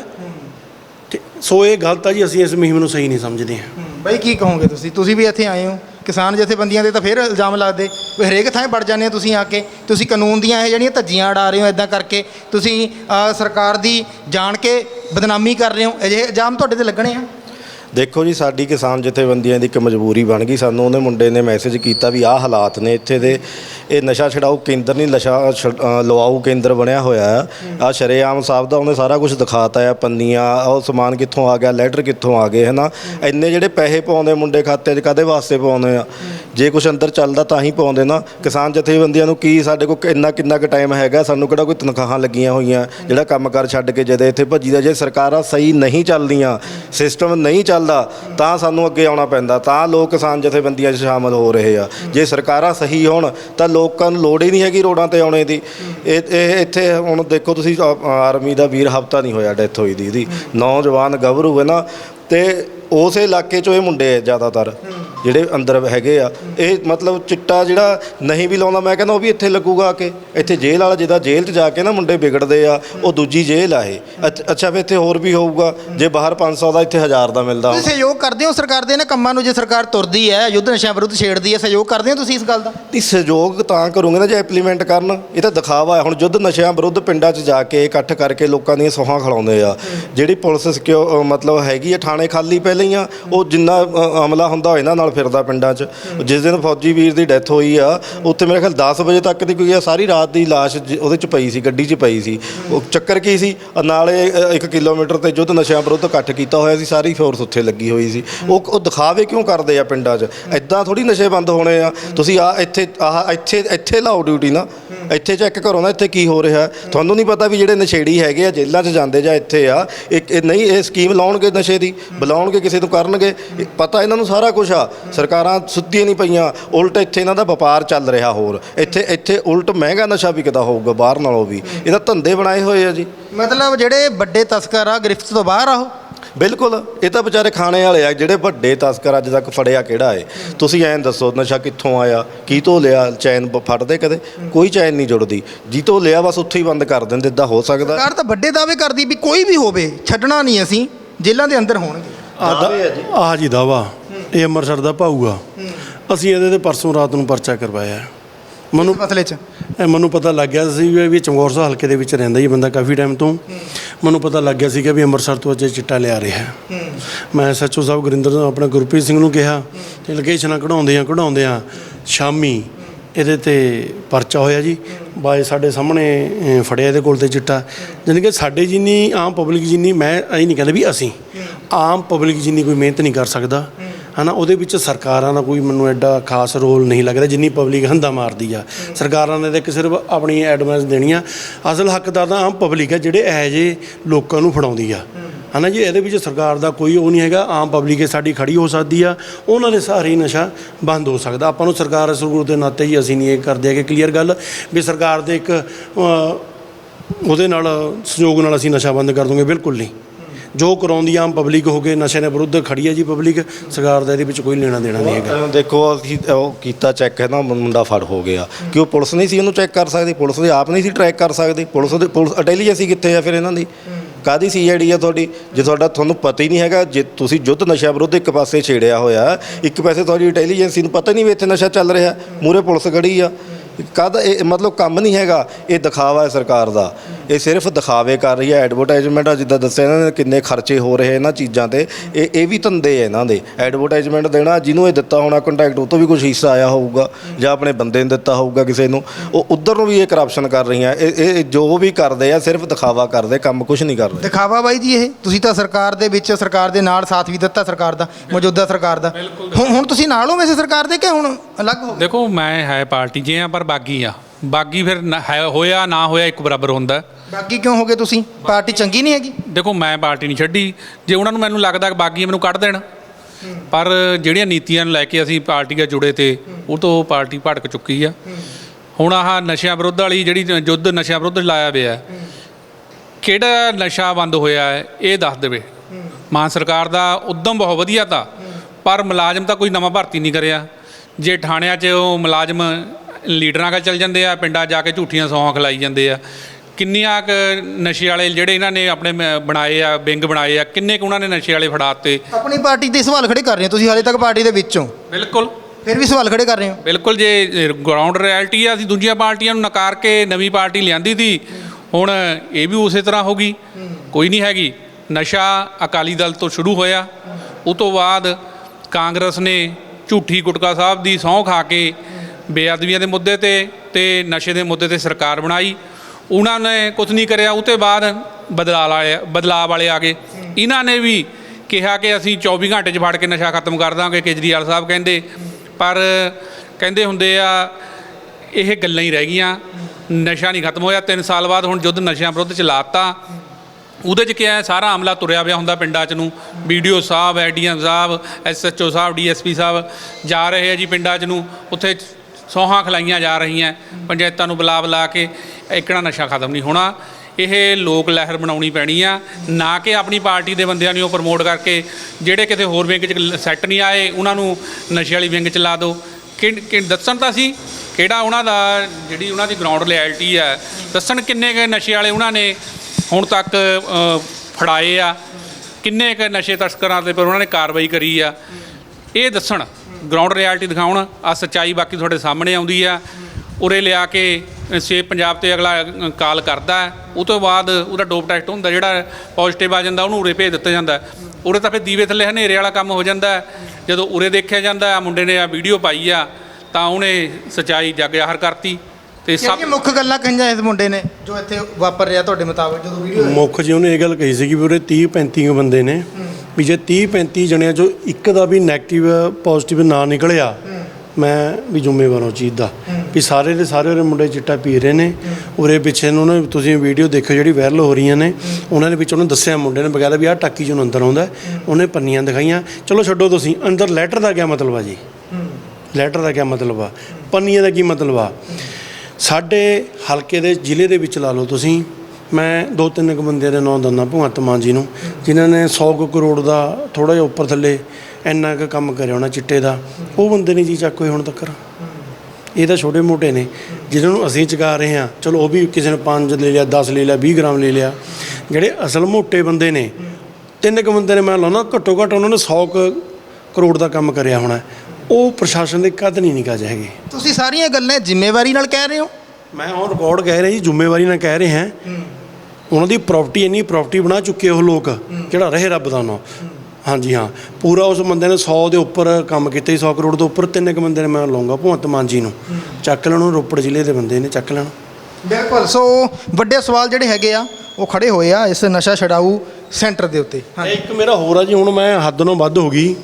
ਤੇ ਸੋ ਇਹ ਗਲਤ ਆ ਜੀ, ਅਸੀਂ ਇਸ ਮੁਹਿੰਮ ਨੂੰ ਸਹੀ ਨਹੀਂ ਸਮਝਦੇ ਹਾਂ,
ਬਾਈ ਕੀ ਕਹੋਗੇ ਤੁਸੀਂ? ਤੁਸੀਂ ਵੀ ਇੱਥੇ ਆਏ ਹੋ। ਕਿਸਾਨ ਜਥੇਬੰਦੀਆਂ ਦੇ ਤਾਂ ਫਿਰ ਇਲਜ਼ਾਮ ਲੱਗਦੇ ਵੀ ਹਰੇਕ ਥਾਂ ਵੜ ਜਾਂਦੇ ਹੋ ਤੁਸੀਂ ਆ ਕੇ। ਤੁਸੀਂ ਕਾਨੂੰਨ ਦੀਆਂ ਇਹ ਜਿਹੜੀਆਂ ਧੱਜੀਆਂ ਅੜਾ ਰਹੇ ਹੋ ਇਦਾਂ ਕਰਕੇ, ਤੁਸੀਂ ਸਰਕਾਰ ਦੀ ਜਾਣ ਕੇ ਬਦਨਾਮੀ ਕਰ ਰਹੇ ਹੋ। ਅਜਿਹੇ ਇਲਜ਼ਾਮ ਤੁਹਾਡੇ ਤੇ ਲੱਗਣੇ ਆ?
ਦੇਖੋ ਜੀ ਸਾਡੀ ਕਿਸਾਨ ਜਥੇਬੰਦੀਆਂ ਦੀ ਇੱਕ ਮਜਬੂਰੀ ਬਣ ਗਈ। ਸਾਨੂੰ ਉਹਨੇ ਮੁੰਡੇ ਨੇ ਮੈਸੇਜ ਕੀਤਾ ਵੀ ਆਹ ਹਾਲਾਤ ਨੇ ਇੱਥੇ ਦੇ। ਇਹ ਨਸ਼ਾ ਛਡਾਊ ਕੇਂਦਰ ਨਹੀਂ ਨਸ਼ਾ ਛਡ- ਅ, ਲਵਾਊ ਕੇਂਦਰ ਬਣਿਆ ਹੋਇਆ। ਆ ਆ ਸ਼ਰੇਆਮ ਸਾਹਿਬ ਦਾ ਉਹਨੇ ਸਾਰਾ ਕੁਝ ਦਿਖਾਤਾ ਆ ਪੰਨੀਆਂ ਉਹ ਸਮਾਨ ਕਿੱਥੋਂ ਆ ਗਿਆ ਲੈਟਰ ਕਿੱਥੋਂ ਆ ਗਏ ਹਨਾ? ਇੰਨੇ ਜਿਹੜੇ ਪੈਸੇ ਪਾਉਂਦੇ ਮੁੰਡੇ ਖਾਤੇ 'ਚ ਕਾਦੇ ਵਾਸਤੇ ਪਾਉਂਦੇ ਆ? ਜੇ ਕੁਝ ਅੰਦਰ ਚੱਲਦਾ ਤਾਂ ਹੀ ਪਾਉਂਦੇ ਨਾ। ਕਿਸਾਨ ਜਥੇਬੰਦੀਆਂ ਨੂੰ ਕੀ ਸਾਡੇ ਕੋਲ ਇੰਨਾ ਕਿੰਨਾ ਕੁ ਟਾਈਮ ਹੈਗਾ? ਸਾਨੂੰ ਕਿਹੜਾ ਕੋਈ ਤਨਖਾਹਾਂ ਲੱਗੀਆਂ ਹੋਈਆਂ? ਜਿਹੜਾ ਕੰਮਕਾਰ ਛੱਡ ਕੇ ਜਦੇ ਇੱਥੇ ਭੱਜੀਦਾ ਜੇ ਸਰਕਾਰਾਂ ਸਹੀ ਨਹੀਂ ਚੱਲਦੀਆਂ ਸਿਸਟਮ ਨਹੀਂ ਚੱਲਦਾ, ਤਾਂ ਸਾਨੂੰ ਅੱਗੇ ਆਉਣਾ ਪੈਂਦਾ, ਤਾਂ ਲੋਕ ਕਿਸਾਨ ਜਥੇਬੰਦੀਆਂ 'ਚ ਸ਼ਾਮਲ ਹੋ ਰਹੇ ਆ। ਜੇ ਸਰਕਾਰਾਂ ਸਹੀ ਹੋਣ, ਤਾਂ ਲੋਕਾਂ ਨੂੰ ਲੋੜ ਹੀ ਨਹੀਂ ਹੈਗੀ ਰੋਡਾਂ ਤੇ ਆਉਣੇ ਦੀ। ਇਹ ਇਹ ਇੱਥੇ ਹੁਣ ਦੇਖੋ ਤੁਸੀਂ ਆਰਮੀ ਦਾ ਵੀਰ ਹਫਤਾ ਨਹੀਂ ਹੋਇਆ ਡੈਥ ਹੋਈ ਦੀ, ਇਹਦੀ। ਨੌਜਵਾਨ ਗੱਭਰੂ ਹੈ ਨਾ, ਤੇ ਉਸ ਇਲਾਕੇ 'ਚੋਂ ਇਹ ਮੁੰਡੇ ਆ ਜ਼ਿਆਦਾਤਰ। ਜਿਹੜੇ ਅੰਦਰ ਹੈਗੇ ਆ ਇਹ ਮਤਲਬ ਚਿੱਟਾ ਜਿਹੜਾ ਨਹੀਂ ਵੀ ਲਾਉਂਦਾ ਮੈਂ ਕਹਿੰਦਾ ਉਹ ਵੀ ਇੱਥੇ ਲੱਗੂਗਾ ਆ ਕੇ। ਇੱਥੇ ਜੇਲ੍ਹ ਵਾਲਾ ਜਿਹਦਾ ਜੇਲ੍ਹ 'ਚ ਜਾ ਕੇ ਨਾ ਮੁੰਡੇ ਵਿਗੜਦੇ ਆ ਉਹ ਦੂਜੀ ਜੇਲ੍ਹ ਆ ਇਹ। ਅੱਛ- ਅੱਛਾ ਫਿਰ ਇੱਥੇ ਹੋਰ ਵੀ ਹੋਊਗਾ। ਜੇ ਬਾਹਰ 500 ਦਾ ਇੱਥੇ 1000 ਦਾ ਮਿਲਦਾ
ਤੁਸੀਂ ਸਹਿਯੋਗ ਕਰਦੇ ਹੋ ਸਰਕਾਰ ਦੇ ਇਹਨਾਂ ਕੰਮਾਂ ਨੂੰ ਜੇ ਸਰਕਾਰ ਤੁਰਦੀ ਹੈ ਯੁੱਧ ਨਸ਼ਿਆਂ ਵਿਰੁੱਧ ਛੇੜਦੀ ਹੈ ਸਹਿਯੋਗ ਕਰਦੇ ਹੋ ਤੁਸੀਂ ਇਸ ਗੱਲ ਦਾ?
ਨਹੀਂ ਸਹਿਯੋਗ ਤਾਂ ਕਰੂੰਗੇ ਨਾ ਜੇ ਇੰਪਲੀਮੈਂਟ ਕਰਨ। ਇਹ ਤਾਂ ਦਿਖਾਵਾ ਹੈ। ਹੁਣ ਯੁੱਧ ਨਸ਼ਿਆਂ ਵਿਰੁੱਧ ਪਿੰਡਾਂ 'ਚ ਜਾ ਕੇ ਇਕੱਠ ਕਰਕੇ ਲੋਕਾਂ ਦੀਆਂ ਸੌਹਾਂ ਖਿਲਾਉਂਦੇ ਆ। ਜਿਹੜੀ ਪੁਲਿਸ ਸਿਕਿਉ ਮਤਲਬ ਹੈਗੀ ਆ ਥਾਣੇ ਖਾਲੀ ਪਹਿਲਾਂ ਹੀ ਆ ਉਹ ਜਿੰਨਾ ਅ, ਅਮਲਾ ਹੁੰਦਾ ਇਹਨਾਂ ਨਾਲ ਫਿਰਦਾ ਪਿੰਡਾਂ 'ਚ। ਜਿਸ ਦਿਨ ਫੌਜੀ ਵੀਰ ਦੀ ਡੈਥ ਹੋਈ ਆ ਉੱਥੇ ਮੇਰੇ ਖਿਆਲ 10 ਵਜੇ ਤੱਕ ਦੀ ਕੋਈ ਆ ਸਾਰੀ ਰਾਤ ਦੀ ਲਾਸ਼ ਜ- ਉਹਦੇ 'ਚ ਪਈ ਸੀ ਗੱਡੀ 'ਚ ਪਈ ਸੀ। ਉਹ ਚੱਕਰ ਕੀ ਸੀ? ਅ, ਨਾਲੇ 1 ਕਿਲੋਮੀਟਰ ਤੇ ਯੁੱਧ ਨਸ਼ਿਆਂ ਵਿਰੁੱਧ ਇਕੱਠ ਕੀਤਾ ਹੋਇਆ ਸੀ ਸਾਰੀ ਫੋਰਸ ਉੱਥੇ ਲੱਗੀ ਹੋਈ ਸੀ। ਉਹ ਉਹ ਦਿਖਾਵੇ ਕਿਉਂ ਕਰਦੇ ਆ ਪਿੰਡਾਂ 'ਚ? ਐਦਾਂ ਥੋੜੀ ਨਸ਼ੇ ਬੰਦ ਹੋਣੇ ਆ। ਤੁਸੀਂ ਆ ਇੱਥੇ ਆਹ ਇੱਥੇ ਇੱਥੇ ਲਾਓ ਡਿਊਟੀ ਨਾ। ਇੱਥੇ ਚੈੱਕ ਕਰੋ ਨਾ ਇੱਥੇ ਕੀ ਹੋ ਰਿਹਾ। ਤੁਹਾਨੂੰ ਨਹੀਂ ਪਤਾ ਵੀ ਜਿਹੜੇ ਨਸ਼ੇੜੀ ਹੈਗੇ ਆ ਜੇਲ੍ਹਾਂ 'ਚ ਜਾਂਦੇ ਜਾਂ ਇੱਥੇ ਆ ਇਹ ਇਹ ਨਹੀਂ ਇਹ ਸਕੀਮ ਲਾਉਣਗੇ ਨਸ਼ੇ ਦੀ ਬੁਲਾਉਣਗੇ ਕਿਸੇ ਨੂੰ ਕਰਨਗੇ। ਇਹ ਪਤਾ ਇਹਨਾਂ ਨੂੰ ਸਾਰਾ ਕੁਝ ਆ। ਸਰਕਾਰਾਂ ਸੁੱਤੀਆਂ ਨਹੀਂ ਪਈਆਂ। ਉਲਟ ਇੱਥੇ ਇਹਨਾਂ ਦਾ ਵਪਾਰ ਚੱਲ ਰਿਹਾ ਹੋਰ। ਇੱਥੇ ਇੱਥੇ ਉਲਟ ਮਹਿੰਗਾ ਨਸ਼ਾ ਵਿਕਦਾ ਹੋਊਗਾ ਬਾਹਰ ਨਾਲੋਂ ਵੀ। ਇਹਦਾ ਧੰਦੇ ਬਣਾਏ ਹੋਏ ਆ ਜੀ।
ਮਤਲਬ ਜਿਹੜੇ ਵੱਡੇ ਤਸਕਰ ਆ ਗ੍ਰਿਫਤ ਤੋਂ ਬਾਹਰ ਆ ਉਹ?
ਬਿਲਕੁਲ ਇਹ ਤਾਂ ਵਿਚਾਰੇ ਖਾਣੇ ਵਾਲੇ ਆ ਜਿਹੜੇ ਵੱਡੇ ਤਸਕਰ ਅੱਜ ਤੱਕ ਫੜਿਆ ਕਿਹੜਾ ਏ? ਤੁਸੀਂ ਐਂ ਦੱਸੋ ਨਸ਼ਾ ਕਿੱਥੋਂ ਆਇਆ? ਕੀ ਤੋਂ ਲਿਆ ਚੈਨ ਫੜਦੇ ਕਦੇ? ਕੋਈ ਚੈਨ ਨਹੀਂ ਜੁੜਦੀ। ਜੀ ਤੋਂ ਲਿਆ ਬਸ ਉੱਥੇ ਹੀ ਬੰਦ ਕਰ ਦਿੰਦੇ ਇਦਾਂ ਹੋ ਸਕਦਾ।
ਸਰਕਾਰ ਤਾਂ ਵੱਡੇ ਦਾਅਵੇ ਕਰਦੀ ਵੀ ਕੋਈ ਵੀ ਹੋਵੇ ਛੱਡਣਾ ਨਹੀਂ ਅਸੀਂ ਜੇਲ੍ਹਾਂ ਦੇ ਅੰਦਰ ਹੋਣਗੇ।
ਆਹ ਜੀ। ਦਾਵਾ ਇਹ ਅੰਮ੍ਰਿਤਸਰ ਦਾ ਭਾਊਗਾ ਅਸੀਂ ਇਹਦੇ ਤੇ ਪਰਸੋਂ ਰਾਤ ਨੂੰ ਪਰਚਾ ਕਰਵਾਇਆ। ਮੈਨੂੰ
ਮਸਲੇ 'ਚ।
ਇਹ ਮੈਨੂੰ ਪਤਾ ਲੱਗ ਗਿਆ ਸੀ ਵੀ ਇਹ ਚਮਕੌਰ ਸਾਹਿਬ ਹਲਕੇ ਦੇ ਵਿੱਚ ਰਹਿੰਦਾ ਹੀ ਬੰਦਾ ਕਾਫੀ ਟਾਈਮ ਤੋਂ। ਮੈਨੂੰ ਪਤਾ ਲੱਗ ਗਿਆ ਸੀਗਾ ਵੀ ਅੰਮ੍ਰਿਤਸਰ ਤੋਂ ਅੱਜ ਇਹ ਚਿੱਟਾ ਲਿਆ ਰਿਹਾ। ਹੈ ਮੈਂ ਸੱਚੋ ਸਾਹਿਬ ਗੁਰਿੰਦਰ ਨੂੰ ਆਪਣਾ ਗੁਰਪ੍ਰੀਤ ਸਿੰਘ ਨੂੰ ਕਿਹਾ ਤੇ ਲੋਕੇਸ਼ਨਾਂ ਕਢਾਉਂਦੇ ਆ ਕਢਾਉਂਦੇ ਆ ਸ਼ਾਮੀ ਇਹਦੇ ਤੇ ਪਰਚਾ ਹੋਇਆ ਜੀ। ਬਾਏ ਸਾਡੇ ਸਾਹਮਣੇ ਫੜਿਆ ਇਹਦੇ ਕੋਲ ਤੇ ਚਿੱਟਾ। ਜਾਣੀ ਕਿ ਸਾਡੇ ਜਿੰਨੀ ਆਮ ਪਬਲਿਕ ਜਿੰਨੀ ਮੈਂ ਇਹ ਨਹੀਂ ਕਹਿੰਦਾ ਵੀ ਅਸੀਂ ਆਮ ਪਬਲਿਕ ਜਿੰਨੀ ਕੋਈ ਮਿਹਨਤ ਨਹੀਂ ਕਰ ਸਕਦਾ। ਹਨਾ, ਉਹਦੇ ਵਿੱਚ ਸਰਕਾਰਾਂ ਦਾ ਕੋਈ ਮੈਨੂੰ ਐਡਾ ਖਾਸ ਰੋਲ ਨਹੀਂ ਲੱਗਦਾ, ਜਿੰਨੀ ਪਬਲਿਕ ਹੰਦਾ ਮਾਰਦੀ ਆ। ਸਰਕਾਰਾਂ ਨੇ ਤਾਂ ਇੱਕ ਸਿਰਫ ਆਪਣੀ ਐਡਵਾਂਸ ਦੇਣੀ ਆ। ਅਸਲ ਹੱਕਦਾਰ ਤਾਂ ਆਮ ਪਬਲਿਕ ਆ, ਜਿਹੜੇ ਇਹੋ ਜਿਹੇ ਲੋਕਾਂ ਨੂੰ ਫੜਾਉਂਦੀ ਆ। ਹਨਾ ਜੀ, ਇਹਦੇ ਵਿੱਚ ਸਰਕਾਰ ਦਾ ਕੋਈ ਉਹ ਨਹੀਂ ਹੈਗਾ, ਆਮ ਪਬਲਿਕ ਸਾਡੀ ਖੜੀ ਹੋ ਸਕਦੀ ਆ, ਉਹਨਾਂ ਦੇ ਸਹਾਰੇ ਨਸ਼ਾ ਬੰਦ ਹੋ ਸਕਦਾ। ਆਪਾਂ ਨੂੰ ਸਰਕਾਰ ਸਰਗੁਰ ਦੇ ਨਾਤੇ ਹੀ ਅਸੀਂ ਨਹੀਂ ਇਹ ਕਰਦੇ ਹੈਗੇ ਕਲੀਅਰ ਗੱਲ, ਵੀ ਸਰਕਾਰ ਦੇ ਇੱਕ ਉਹਦੇ ਨਾਲ, ਸਹਿਯੋਗ ਨਾਲ ਅਸੀਂ ਨਸ਼ਾ ਬੰਦ ਕਰ ਦੂੰਗੇ, ਬਿਲਕੁਲ ਨਹੀਂ। ਜੋ ਕਰਾਉਂਦੀ ਆਮ ਪਬਲਿਕ ਹੋ ਕੇ ਨਸ਼ੇ ਦੇ ਵਿਰੁੱਧ ਖੜੀ ਹੈ ਜੀ ਪਬਲਿਕ ਸਰਕਾਰ ਦਾ ਇਹਦੇ ਵਿੱਚ ਕੋਈ ਲੈਣਾ ਦੇਣਾ ਨਹੀਂ ਹੈਗਾ।
ਦੇਖੋ, ਅਸੀਂ ਉਹ ਕੀਤਾ ਚੈੱਕ ਹੈ ਨਾ ਮੁੰਡਾ ਫੜ ਹੋ ਗਿਆ। ਕਿ ਉਹ ਪੁਲਿਸ ਨਹੀਂ ਸੀ ਉਹਨੂੰ ਚੈੱਕ ਕਰ ਸਕਦੀ, ਪੁਲਿਸ ਦੇ ਆਪ ਨਹੀਂ ਸੀ ਟਰੈਕ ਕਰ ਸਕਦੀ। ਪੁਲਿਸ ਦੇ, ਪੁਲਿਸ ਇੰਟੈਲੀਜੈਂਸੀ ਕਿੱਥੇ ਆ ਫਿਰ ਇਹਨਾਂ ਦੀ? ਕਾਦੀ ਸੀਆਈਡੀ ਆ ਤੁਹਾਡੀ? ਜੇ ਤੁਹਾਡਾ ਤੁਹਾਨੂੰ ਪਤਾ ਹੀ ਨਹੀਂ ਹੈਗਾ, ਜੇ ਤੁਸੀਂ ਯੁੱਧ ਨਸ਼ਾ ਵਿਰੁੱਧ ਇੱਕ ਪਾਸੇ ਛੇੜਿਆ ਹੋਇਆ, ਇੱਕ ਪਾਸੇ ਤੁਹਾਡੀ ਇੰਟੈਲੀਜੈਂਸੀ ਨੂੰ ਪਤਾ ਨਹੀਂ ਵੀ ਇੱਥੇ ਨਸ਼ਾ ਚੱਲ ਰਿਹਾ। ਮੂਰੇ ਪੁਲਿਸ ਖੜੀ ਆ। ਕਦ ਇਹ ਮਤਲਬ ਕੰਮ ਨਹੀਂ ਹੈਗਾ ਇਹ ਦਿਖਾਵਾ ਹੈ ਸਰਕਾਰ ਦਾ। ਇਹ ਸਿਰਫ ਦਿਖਾਵੇ ਕਰ ਰਹੀ ਹੈ ਐਡਵਰਟਾਈਜ਼ਮੈਂਟ ਜਿੱਦਾਂ ਦੱਸਿਆ ਇਹਨਾਂ ਨੇ ਕਿੰਨੇ ਖਰਚੇ ਹੋ ਰਹੇ ਇਹਨਾਂ ਚੀਜ਼ਾਂ ਤੇ। ਇਹ ਇਹ ਵੀ ਧੰਦੇ ਆ ਇਹਨਾਂ ਦੇ। ਐਡਵਰਟਾਈਜ਼ਮੈਂਟ ਦੇਣਾ ਜਿਹਨੂੰ ਇਹ ਦਿੱਤਾ ਹੋਣਾ ਕੰਟੈਕਟ ਉਹ ਤੋਂ ਵੀ ਕੁਝ ਹਿੱਸਾ ਆਇਆ ਹੋਊਗਾ ਜਾਂ ਆਪਣੇ ਬੰਦੇ ਨੂੰ ਦਿੱਤਾ ਹੋਊਗਾ ਕਿਸੇ ਨੂੰ। ਉਹ ਉਧਰ ਨੂੰ ਵੀ ਇਹ ਕਰਪਸ਼ਨ ਕਰ ਰਹੀਆਂ। ਇਹ ਇਹ ਜੋ ਵੀ ਕਰਦੇ ਆ ਸਿਰਫ ਦਿਖਾਵਾ ਕਰਦੇ ਕੰਮ ਕੁਝ ਨਹੀਂ ਕਰਦੇ
ਦਿਖਾਵਾ ਬਾਈ ਜੀ ਇਹ? ਤੁਸੀਂ ਤਾਂ ਸਰਕਾਰ ਦੇ ਵਿੱਚ ਸਰਕਾਰ ਦੇ ਨਾਲ ਸਾਥ ਵੀ ਦਿੱਤਾ ਸਰਕਾਰ ਦਾ ਮੌਜੂਦਾ ਸਰਕਾਰ ਦਾ। ਹੁਣ ਹੁਣ ਤੁਸੀਂ ਨਾਲ ਹੋ ਵੈਸੇ ਸਰਕਾਰ ਦੇ ਕਿ ਹੁਣ ਅਲੱਗ ਹੋ?
ਦੇਖੋ ਮੈਂ ਹੈ ਪਾਰਟੀ 'ਚ ਆ ਪਰ ਬਾਗੀ ਆ। ਬਾਗੀ ਫਿਰ ਨਾ- ਹੈ ਹੋਇਆ ਨਾ ਹੋਇਆ ਇੱਕ ਬਰਾਬਰ ਹੁੰਦਾ।
ਬਾਕੀ ਕਿਉਂ ਹੋ ਗਏ ਤੁਸੀਂ? ਪਾਰਟੀ ਚੰਗੀ ਨਹੀਂ ਹੈਗੀ?
ਦੇਖੋ ਮੈਂ ਪਾਰਟੀ ਨਹੀਂ ਛੱਡੀ। ਜੇ ਉਹਨਾਂ ਨੂੰ ਮੈਨੂੰ ਲੱਗਦਾ ਕਿ ਬਾਗੀ ਮੈਨੂੰ ਕੱਢ ਦੇਣ। ਪਰ ਜਿਹੜੀਆਂ ਨੀਤੀਆਂ ਨੂੰ ਲੈ ਕੇ ਅਸੀਂ ਪਾਰਟੀਆਂ ਜੁੜੇ ਤੇ ਉਹ ਤੋਂ ਪਾਰਟੀ ਭਟਕ ਚੁੱਕੀ ਆ। ਹੁਣ ਆਹ ਨਸ਼ਿਆਂ ਵਿਰੁੱਧ ਵਾਲੀ ਜਿਹੜੀ ਯੁੱਧ ਨਸ਼ਿਆਂ ਵਿਰੁੱਧ ਲਾਇਆ ਹੋਇਆ ਹੈ, ਕਿਹੜਾ ਨਸ਼ਾ ਬੰਦ ਹੋਇਆ ਹੈ ਇਹ ਦੱਸ ਦੇਵੇ। ਮਾਨ ਸਰਕਾਰ ਦਾ ਉਦਮ ਬਹੁਤ ਵਧੀਆ ਤਾਂ ਪਰ ਮੁਲਾਜ਼ਮ ਤਾਂ ਕੋਈ ਨਵਾਂ ਭਰਤੀ ਨਹੀਂ ਕਰਿਆ। ਜੇ ਥਾਣਿਆਂ 'ਚ ਉਹ ਮੁਲਾਜ਼ਮ ਲੀਡਰਾਂ ਕੋਲ ਚੱਲ ਜਾਂਦੇ ਆ ਪਿੰਡਾਂ ਜਾ ਕੇ ਝੂਠੀਆਂ ਸੌਂਹਾਂ ਖਲਾਈ ਜਾਂਦੇ ਆ। ਕਿੰਨੀਆਂ ਕੁ ਨਸ਼ੇ ਵਾਲੇ ਜਿਹੜੇ ਇਹਨਾਂ ਨੇ ਆਪਣੇ ਮ- ਬਣਾਏ ਆ ਵਿੰਗ ਬਣਾਏ ਆ ਕਿੰਨੇ ਕੁ ਉਹਨਾਂ ਨੇ ਨਸ਼ੇ ਵਾਲੇ ਫੜਾਤੇ
ਆਪਣੀ ਪਾਰਟੀ ਤੇ ਸਵਾਲ ਖੜੇ ਕਰ ਰਹੇ ਹੋ ਤੁਸੀਂ ਹਾਲੇ ਤੱਕ ਪਾਰਟੀ ਦੇ ਵਿੱਚੋਂ?
ਬਿਲਕੁਲ।
ਫਿਰ ਵੀ ਸਵਾਲ ਖੜੇ ਕਰ ਰਹੇ ਹੋ?
ਬਿਲਕੁਲ ਜੇ ਗਰਾਊਂਡ ਰਿਐਲਿਟੀ ਆ ਅਸੀਂ ਦੂਜੀਆਂ ਪਾਰਟੀਆਂ ਨੂੰ ਨਕਾਰ ਕੇ ਨਵੀਂ ਪਾਰਟੀ ਲਿਆਂਦੀ ਸੀ ਹੁਣ ਇਹ ਵੀ ਉਸੇ ਤਰ੍ਹਾਂ ਹੋਗੀ ਕੋਈ ਨਹੀਂ ਹੈਗੀ। ਨਸ਼ਾ ਅਕਾਲੀ ਦਲ ਤੋਂ ਸ਼ੁਰੂ ਹੋਇਆ। ਉਹ ਤੋਂ ਬਾਅਦ ਕਾਂਗਰਸ ਨੇ ਝੂਠੀ ਗੁਟਕਾ ਸਾਹਿਬ ਦੀ ਸਹੁੰ ਖਾ ਕੇ ਬੇਅਦਬੀਆਂ ਦੇ ਮੁੱਦੇ ਤੇ ਤੇ ਨਸ਼ੇ ਦੇ ਮੁੱਦੇ ਤੇ ਸਰਕਾਰ ਬਣਾਈ। ਉਹਨਾਂ ਨੇ ਕੁਝ ਨਹੀਂ ਕਰਿਆ, ਉਹ ਤੋਂ ਬਾਅਦ ਬਦਲਾਅ ਵਾਲੇ ਬਦਲਾਅ ਵਾਲੇ ਆ ਗਏ। ਇਹਨਾਂ ਨੇ ਵੀ ਕਿਹਾ ਕਿ ਅਸੀਂ 24 ਘੰਟੇ 'ਚ ਫੜ ਕੇ ਨਸ਼ਾ ਖਤਮ ਕਰ ਦਾਂਗੇ, ਕੇਜਰੀਵਾਲ ਸਾਹਿਬ ਕਹਿੰਦੇ। ਪਰ ਕਹਿੰਦੇ ਹੁੰਦੇ ਆ, ਇਹ ਗੱਲਾਂ ਹੀ ਰਹਿ ਗਈਆਂ। ਨਸ਼ਾ ਨਹੀਂ ਖਤਮ ਹੋਇਆ। 3 ਸਾਲ ਬਾਅਦ ਹੁਣ ਜੁੱਧ ਨਸ਼ਿਆਂ ਵਿਰੁੱਧ ਚਲਾਤਾ ਉਹਦੇ 'ਚ ਕਿਹਾ ਸਾਰਾ ਅਮਲਾ ਤੁਰਿਆ ਪਿਆ ਹੁੰਦਾ ਪਿੰਡਾਂ 'ਚ ਨੂੰ। ਵੀਡੀਓ ਸਾਹਿਬ, ਐਡੀਐਮ ਸਾਹਿਬ ਐਸਐਚਓ ਸਾਹਿਬ ਡੀਐਸਪੀ ਸਾਹਿਬ ਜਾ ਰਹੇ ਆ ਜੀ ਪਿੰਡਾਂ 'ਚ ਨੂੰ। ਉੱਥੇ ਸੌਹਾਂ ਖਲਾਈਆਂ ਜਾ ਰਹੀਆਂ, ਪੰਚਾਇਤਾਂ ਨੂੰ ਬੁਲਾ ਬੁਲਾ ਕੇ ਇਕਣਾ ਨਸ਼ਾ ਖਤਮ ਨਹੀਂ ਹੋਣਾ। ਇਹ ਲੋਕ ਲਹਿਰ ਬਣਾਉਣੀ ਪੈਣੀ ਆ, ਨਾ ਕਿ ਆਪਣੀ ਪਾਰਟੀ ਦੇ ਬੰਦਿਆਂ ਨੂੰ ਪ੍ਰਮੋਟ ਕਰਕੇ ਜਿਹੜੇ ਕਿਤੇ ਹੋਰ ਵਿੰਗ 'ਚ ਸੈੱਟ ਨਹੀਂ ਆਏ, ਉਹਨਾਂ ਨੂੰ ਨਸ਼ੇ ਵਾਲੀ ਵਿੰਗ 'ਚ ਲਾ ਦਿਓ ਕਿ ਦੱਸਣ ਤਾਂ ਸੀ, ਕਿਹੜਾ ਉਹਨਾਂ ਦਾ, ਜਿਹੜੀ ਉਹਨਾਂ ਦੀ ਗਰਾਊਂਡ ਰਿਐਲਿਟੀ ਆ, ਦੱਸਣ ਕਿੰਨੇ ਕੁ ਨਸ਼ੇ ਵਾਲੇ ਉਹਨਾਂ ਨੇ ਹੁਣ ਤੱਕ ਫੜਾਏ ਆ, ਕਿੰਨੇ ਕੁ ਨਸ਼ੇ ਤਸਕਰਾਂ ਦੇ ਪਰ ਉਹਨਾਂ ਨੇ ਕਾਰਵਾਈ ਕਰੀ ਆ। ਇਹ ਦੱਸਣ। ਗਰਾਊਂਡ ਰਿਐਲਿਟੀ ਦਿਖਾਉਣ ਆ ਸੱਚਾਈ ਬਾਕੀ ਤੁਹਾਡੇ ਸਾਹਮਣੇ ਆਉਂਦੀ ਆ ਉਰੇ ਲਿਆ ਕੇ ਸੇ ਪੰਜਾਬ ਤੇ ਅਗਲਾ ਕਾਲ ਕਰਦਾ। ਉਹ ਤੋਂ ਬਾਅਦ ਉਹਦਾ ਡੋਪ ਟੈਸਟ ਹੁੰਦਾ ਜਿਹੜਾ ਪੋਜ਼ਿਟਿਵ ਆ ਜਾਂਦਾ ਉਹਨੂੰ ਉਰੇ ਭੇਜ ਦਿੱਤਾ ਜਾਂਦਾ। ਉਰੇ ਤਾਂ ਫਿਰ ਦੀਵੇ ਥੱਲੇ ਹਨੇਰੇ ਵਾਲਾ ਕੰਮ ਹੋ ਜਾਂਦਾ। ਜਦੋਂ ਉਰੇ ਦੇਖਿਆ ਜਾਂਦਾ ਆ ਮੁੰਡੇ ਨੇ ਆ ਵੀਡੀਓ ਪਾਈ ਆ ਤਾਂ ਉਹਨੇ ਸੱਚਾਈ ਜੱਗ ਜ਼ਾਹਰ ਕਰਤੀ ਤੇ ਸਭ
ਮੁੱਖ ਗੱਲਾਂ ਕਹੀਆਂ ਇਸ ਮੁੰਡੇ ਨੇ ਜੋ ਇੱਥੇ ਵਾਪਰ ਰਿਹਾ ਤੁਹਾਡੇ ਮੁਤਾਬਕ ਜਦੋਂ ਵੀਡੀਓ
ਮੁੱਖ ਜੀ ਉਹਨੇ ਇਹ ਗੱਲ ਕਹੀ ਸੀ ਕਿ ਵੀ ਉਰੇ 30 35 ਕੁ ਬੰਦੇ ਨੇ ਵੀ ਜੇ 30 35 ਜਣਿਆਂ ਚੋਂ ਇੱਕ ਦਾ ਵੀ 네ਗੇਟਿਵ ਪੋਜ਼ਿਟਿਵ ਨਾ ਨਿਕਲਿਆ, ਮੈਂ ਵੀ ਜ਼ਿੰਮੇਵਾਰ ਹਾਂ ਚੀਜ਼ ਦਾ। ਵੀ ਸਾਰੇ ਦੇ ਸਾਰੇ ਉਰੇ ਮੁੰਡੇ ਚਿੱਟਾ ਪੀ ਰਹੇ ਨੇ। ਉਰੇ ਪਿੱਛੇ ਨੂੰ ਉਹਨੇ ਤੁਸੀਂ ਵੀਡੀਓ ਦੇਖੋ ਜਿਹੜੀ ਵਾਇਰਲ ਹੋ ਰਹੀਆਂ ਨੇ। ਉਹਨਾਂ ਦੇ ਵਿੱਚ ਉਹਨੇ ਦੱਸਿਆ ਮੁੰਡੇ ਨੇ ਬਗੈਰ ਵੀ ਆਹ ਟਾਕੀ ਚੋਂ ਅੰਦਰ ਆਉਂਦਾ। ਉਹਨੇ ਪੰਨੀਆਂ ਦਿਖਾਈਆਂ। ਚਲੋ ਛੱਡੋ ਤੁਸੀਂ, ਅੰਦਰ ਲੈਟਰ ਦਾ ਕੀ ਮਤਲਬ ਆ ਜੀ? ਲੈਟਰ ਦਾ ਕੀ ਮਤਲਬ ਆ? ਪੰਨੀਆਂ ਦਾ ਕੀ ਮਤਲਬ ਆ? ਸਾਡੇ ਹਲਕੇ ਦੇ ਜ਼ਿਲ੍ਹੇ ਦੇ ਵਿੱਚ ਲਾ ਲਓ ਤੁਸੀਂ। ਮੈਂ ਦੋ ਤਿੰਨ ਕੁ ਬੰਦਿਆਂ ਦੇ ਨਾਂ ਦੰਨਾ ਭਗਵੰਤ ਮਾਨ ਜੀ ਨੂੰ ਜਿਨ੍ਹਾਂ ਨੇ 100 ਕੁ ਕਰੋੜ ਦਾ ਥੋੜਾ ਜਿਹਾ ਉੱਪਰ ਥੱਲੇ ਇੰਨਾ ਕੁ ਕੰਮ ਕਰਿਆ ਹੋਣਾ ਚਿੱਟੇ ਦਾ ਉਹ ਬੰਦੇ ਨਹੀਂ ਜੀ ਚੱਕ ਹੋਏ ਹੁਣ ਤੱਕ। ਇਹ ਤਾਂ ਛੋਟੇ ਮੋਟੇ ਨੇ ਜਿਨ੍ਹਾਂ ਨੂੰ ਅਸੀਂ ਚੁਕਾ ਰਹੇ ਹਾਂ ਚਲੋ ਉਹ ਵੀ ਕਿਸੇ ਨੇ 5 ਲੈ ਲਿਆ 10 ਲੈ ਲਿਆ 20 ਗ੍ਰਾਮ ਲੈ ਲਿਆ। ਜਿਹੜੇ ਅਸਲ ਮੋਟੇ ਬੰਦੇ ਨੇ ਤਿੰਨ ਕੁ ਬੰਦੇ ਨੇ ਮੈਂ ਲਾਉਣਾ ਘੱਟੋ ਘੱਟ ਉਹਨਾਂ ਨੇ 100 ਕੁ ਕਰੋੜ ਦਾ ਕੰਮ ਕਰਿਆ ਹੋਣਾ। ਉਹ ਪ੍ਰਸ਼ਾਸਨ ਦੇ ਕਦ ਨਹੀਂ ਨਿਕਾ ਜਾਏਗੇ
ਤੁਸੀਂ ਸਾਰੀਆਂ ਗੱਲਾਂ ਜ਼ਿੰਮੇਵਾਰੀ ਨਾਲ ਕਹਿ ਰਹੇ ਹੋ?
ਮੈਂ ਔਨ ਰਿਕਾਰਡ ਕਹਿ ਰਿਹਾ ਜੀ ਜ਼ਿੰਮੇਵਾਰੀ ਨਾਲ ਕਹਿ ਰਹੇ। ਹਾਂ ਉਹਨਾਂ ਦੀ ਪ੍ਰਾਪਰਟੀ ਇੰਨੀ ਪ੍ਰਾਪਰਟੀ ਬਣਾ ਚੁੱਕੇ ਉਹ ਲੋਕ ਜਿਹੜਾ ਰਹੇ ਰੱਬ ਦਾ ਨਾਮ। ਹਾਂਜੀ ਹਾਂ ਪੂਰਾ ਉਸ ਬੰਦੇ ਨੇ 100 ਦੇ ਉੱਪਰ ਕੰਮ ਕੀਤਾ ਜੀ 100 ਕਰੋੜ ਤੋਂ ਉੱਪਰ ਤਿੰਨ ਕੁ ਬੰਦੇ ਨੇ ਮੈਂ ਲਾਉਂਗਾ ਭਗਵੰਤ ਮਾਨ ਜੀ ਨੂੰ। ਚੱਕ ਲੈਣ ਉਹ ਰੋਪੜ ਜ਼ਿਲ੍ਹੇ ਦੇ ਬੰਦੇ ਨੇ ਚੱਕ ਲੈਣ।
ਬਿਲਕੁਲ ਸੋ ਵੱਡੇ ਸਵਾਲ ਜਿਹੜੇ ਹੈਗੇ ਆ ਉਹ ਖੜੇ ਹੋਏ ਆ ਇਸ ਨਸ਼ਾ ਛਡਾਊ ਸੈਂਟਰ ਦੇ ਉੱਤੇ।
ਇੱਕ ਮੇਰਾ ਹੋਰ ਆ ਜੀ ਹੁਣ ਮੈਂ ਹੱਦ ਨਾਲੋਂ ਵੱਧ ਹੋ ਗਈ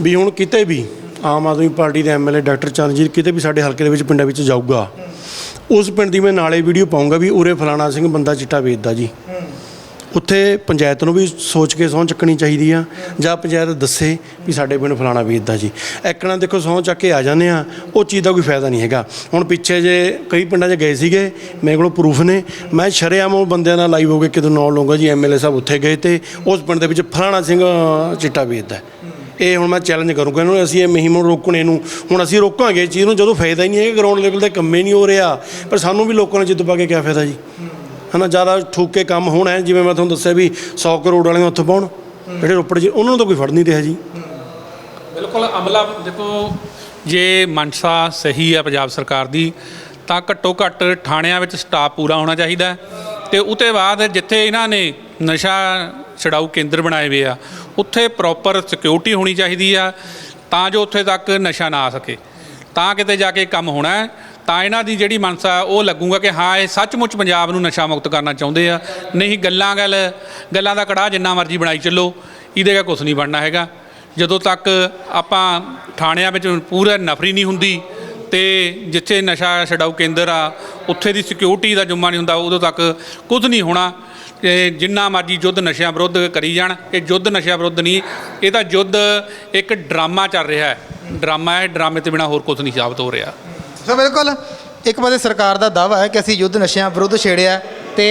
ਵੀ ਹੁਣ ਕਿਤੇ ਵੀ ਆਮ ਆਦਮੀ ਪਾਰਟੀ ਦੇ ਐਮਐਲਏ ਡਾਕਟਰ ਚਰਨਜੀਤ ਕਿਤੇ ਵੀ ਸਾਡੇ ਹਲਕੇ ਦੇ ਵਿੱਚ ਪਿੰਡਾਂ ਵਿੱਚ ਜਾਊਗਾ ਉਸ ਪਿੰਡ ਦੀ ਮੈਂ ਨਾਲੇ ਵੀਡੀਓ ਪਾਉਂਗਾ ਵੀ ਉਰੇ ਫਲਾਣਾ ਸਿੰਘ ਬੰਦਾ ਚਿੱਟਾ ਵੇਚਦਾ ਜੀ। ਉੱਥੇ ਪੰਚਾਇਤ ਨੂੰ ਵੀ ਸੋਚ ਕੇ ਸਹੁੰ ਚੱਕਣੀ ਚਾਹੀਦੀ ਆ, ਜਾਂ ਪੰਚਾਇਤ ਦੱਸੇ ਵੀ ਸਾਡੇ ਪਿੰਡ ਫਲਾਣਾ ਵੇਚਦਾ ਜੀ। ਐਕਣਾ ਦੇਖੋ ਸਹੁੰ ਚੱਕ ਕੇ ਆ ਜਾਂਦੇ ਆ, ਉਹ ਚੀਜ਼ ਦਾ ਕੋਈ ਫਾਇਦਾ ਨਹੀਂ ਹੈਗਾ। ਹੁਣ ਪਿੱਛੇ ਜੇ ਕਈ ਪਿੰਡਾਂ 'ਚ ਗਏ ਸੀਗੇ, ਮੇਰੇ ਕੋਲ ਪ੍ਰੂਫ ਨੇ। ਮੈਂ ਸ਼ਰੇਆਮ ਉਹ ਬੰਦਿਆਂ ਨਾਲ ਲਾਈਵ ਹੋ ਕੇ ਕਿਦੋਂ ਨਾਂ ਲਊਂਗਾ ਜੀ ਐਮਐਲਏ ਸਾਹਿਬ ਉੱਥੇ ਗਏ ਤੇ ਉਸ ਪਿੰਡ ਦੇ ਵਿੱਚ ਫਲਾਣਾ ਸਿੰਘ ਚਿੱਟਾ ਵੇਚਦਾ। ਇਹ ਹੁਣ ਮੈਂ ਚੈਲੰਜ ਕਰੂੰਗਾ ਇਹਨੂੰ, ਅਸੀਂ ਇਹ ਮੁਹਿੰਮ ਨੂੰ ਰੋਕਣੇ ਨੂੰ ਹੁਣ ਅਸੀਂ ਰੋਕਾਂਗੇ, ਇਹ ਚੀਜ਼ ਨੂੰ ਜਦੋਂ ਫਾਇਦਾ ਹੀ ਨਹੀਂ ਹੈ ਗਰਾਊਂਡ ਲੈਵਲ ਤੇ ਕੰਮੇ ਨਹੀਂ ਹੋ ਰਿਹਾ। ਪਰ ਸਾਨੂੰ ਵੀ ਲੋਕਾਂ ਨੇ ਜਿੱਦ ਪਾ ਕੇ ਕੀ ਫਾਇਦਾ ਜੀ? ਹਨਾ, ਜ਼ਿਆਦਾ ਠੋਕ ਕੇ ਕੰਮ ਹੋਣਾ ਹੈ, ਜਿਵੇਂ ਮੈਂ ਤੁਹਾਨੂੰ ਦੱਸਿਆ ਵੀ 100 ਕਰੋੜ ਵਾਲੇ ਉੱਥੇ ਪਾਉਣ, ਜਿਹੜੇ ਰੋਪੜ ਜੀ, ਉਹਨਾਂ ਨੂੰ ਤਾਂ ਕੋਈ ਫੜ ਨਹੀਂ ਰਿਹਾ ਜੀ।
ਬਿਲਕੁਲ, ਅਮਲਾ, ਦੇਖੋ, ਜੇ ਮਨਸ਼ਾ ਸਹੀ ਆ ਪੰਜਾਬ ਸਰਕਾਰ ਦੀ, ਤਾਂ ਘੱਟੋ ਘੱਟ ਥਾਣਿਆਂ ਵਿੱਚ ਸਟਾਫ ਪੂਰਾ ਹੋਣਾ ਚਾਹੀਦਾ ਹੈ। ਤੇ ਉਤੇ ਬਾਅਦ ਜਿੱਥੇ ਇਹਨਾਂ ਨੇ ਨਸ਼ਾ ਛਡਾਊ ਕੇਂਦਰ ਬਣਾਏ ਹੋਏ ਆ ਉੱਥੇ ਪ੍ਰੋਪਰ ਸਿਕਿਉਰਿਟੀ ਹੋਣੀ ਚਾਹੀਦੀ ਆ, ਤਾਂ ਜੋ ਉੱਥੇ ਤੱਕ ਨਸ਼ਾ ਨਾ ਆ ਸਕੇ। ਤਾਂ ਕਿਤੇ ਜਾ ਕੇ ਕੰਮ ਹੋਣਾ ਹੈ, ਤਾਂ ਇਹਨਾਂ ਦੀ ਜਿਹੜੀ ਮਨਸਾ ਉਹ ਲੱਗੂਗਾ ਕਿ ਹਾਂ, ਇਹ ਸੱਚਮੁੱਚ ਪੰਜਾਬ ਨੂੰ ਨਸ਼ਾ ਮੁਕਤ ਕਰਨਾ ਚਾਹੁੰਦੇ ਆ। ਨਹੀਂ, ਗੱਲਾਂ ਗੱਲ, ਗੱਲਾਂ ਦਾ ਕੜਾਹ ਜਿੰਨਾ ਮਰਜ਼ੀ ਬਣਾਈ ਚੱਲੋ, ਇਹਦੇ ਕਾ ਕੁਝ ਨਹੀਂ ਬਣਨਾ ਹੈਗਾ। ਜਦੋਂ ਤੱਕ ਆਪਾਂ ਥਾਣਿਆਂ ਵਿੱਚ ਪੂਰਾ ਨਫਰੀ ਨਹੀਂ ਹੁੰਦੀ ਤੇ ਜਿੱਥੇ ਨਸ਼ਾ ਛਡਾਊ ਕੇਂਦਰ ਆ, ਉੱਥੇ ਦੀ ਸਿਕਿਉਰਿਟੀ ਦਾ ਜੁਮਾ ਨਹੀਂ ਹੁੰਦਾ, ਉਦੋਂ ਤੱਕ ਕੁਝ ਨਹੀਂ ਹੋਣਾ। ਤੇ ਜਿੰਨਾ ਮਰਜ਼ੀ ਯੁੱਧ ਨਸ਼ਿਆਂ ਵਿਰੁੱਧ ਕਰੀ ਜਾਣ, ਇਹ ਯੁੱਧ ਨਸ਼ਿਆਂ ਵਿਰੁੱਧ ਨਹੀਂ, ਇਹ ਤਾਂ ਯੁੱਧ ਇੱਕ ਡਰਾਮਾ ਚੱਲ ਰਿਹਾ ਹੈ। ਡਰਾਮਾ ਹੈ, ਡਰਾਮੇ ਤੋਂ ਬਿਨਾ ਹੋਰ ਕੁਝ ਨਹੀਂ ਸਾਬਤ ਹੋ ਰਿਹਾ।
ਸੋ ਬਿਲਕੁਲ, ਇੱਕ ਪਾਸੇ ਸਰਕਾਰ ਦਾ ਦਾਵਾ ਹੈ ਕਿ ਅਸੀਂ ਯੁੱਧ ਨਸ਼ਿਆਂ ਵਿਰੁੱਧ ਛੇੜਿਆ ਤੇ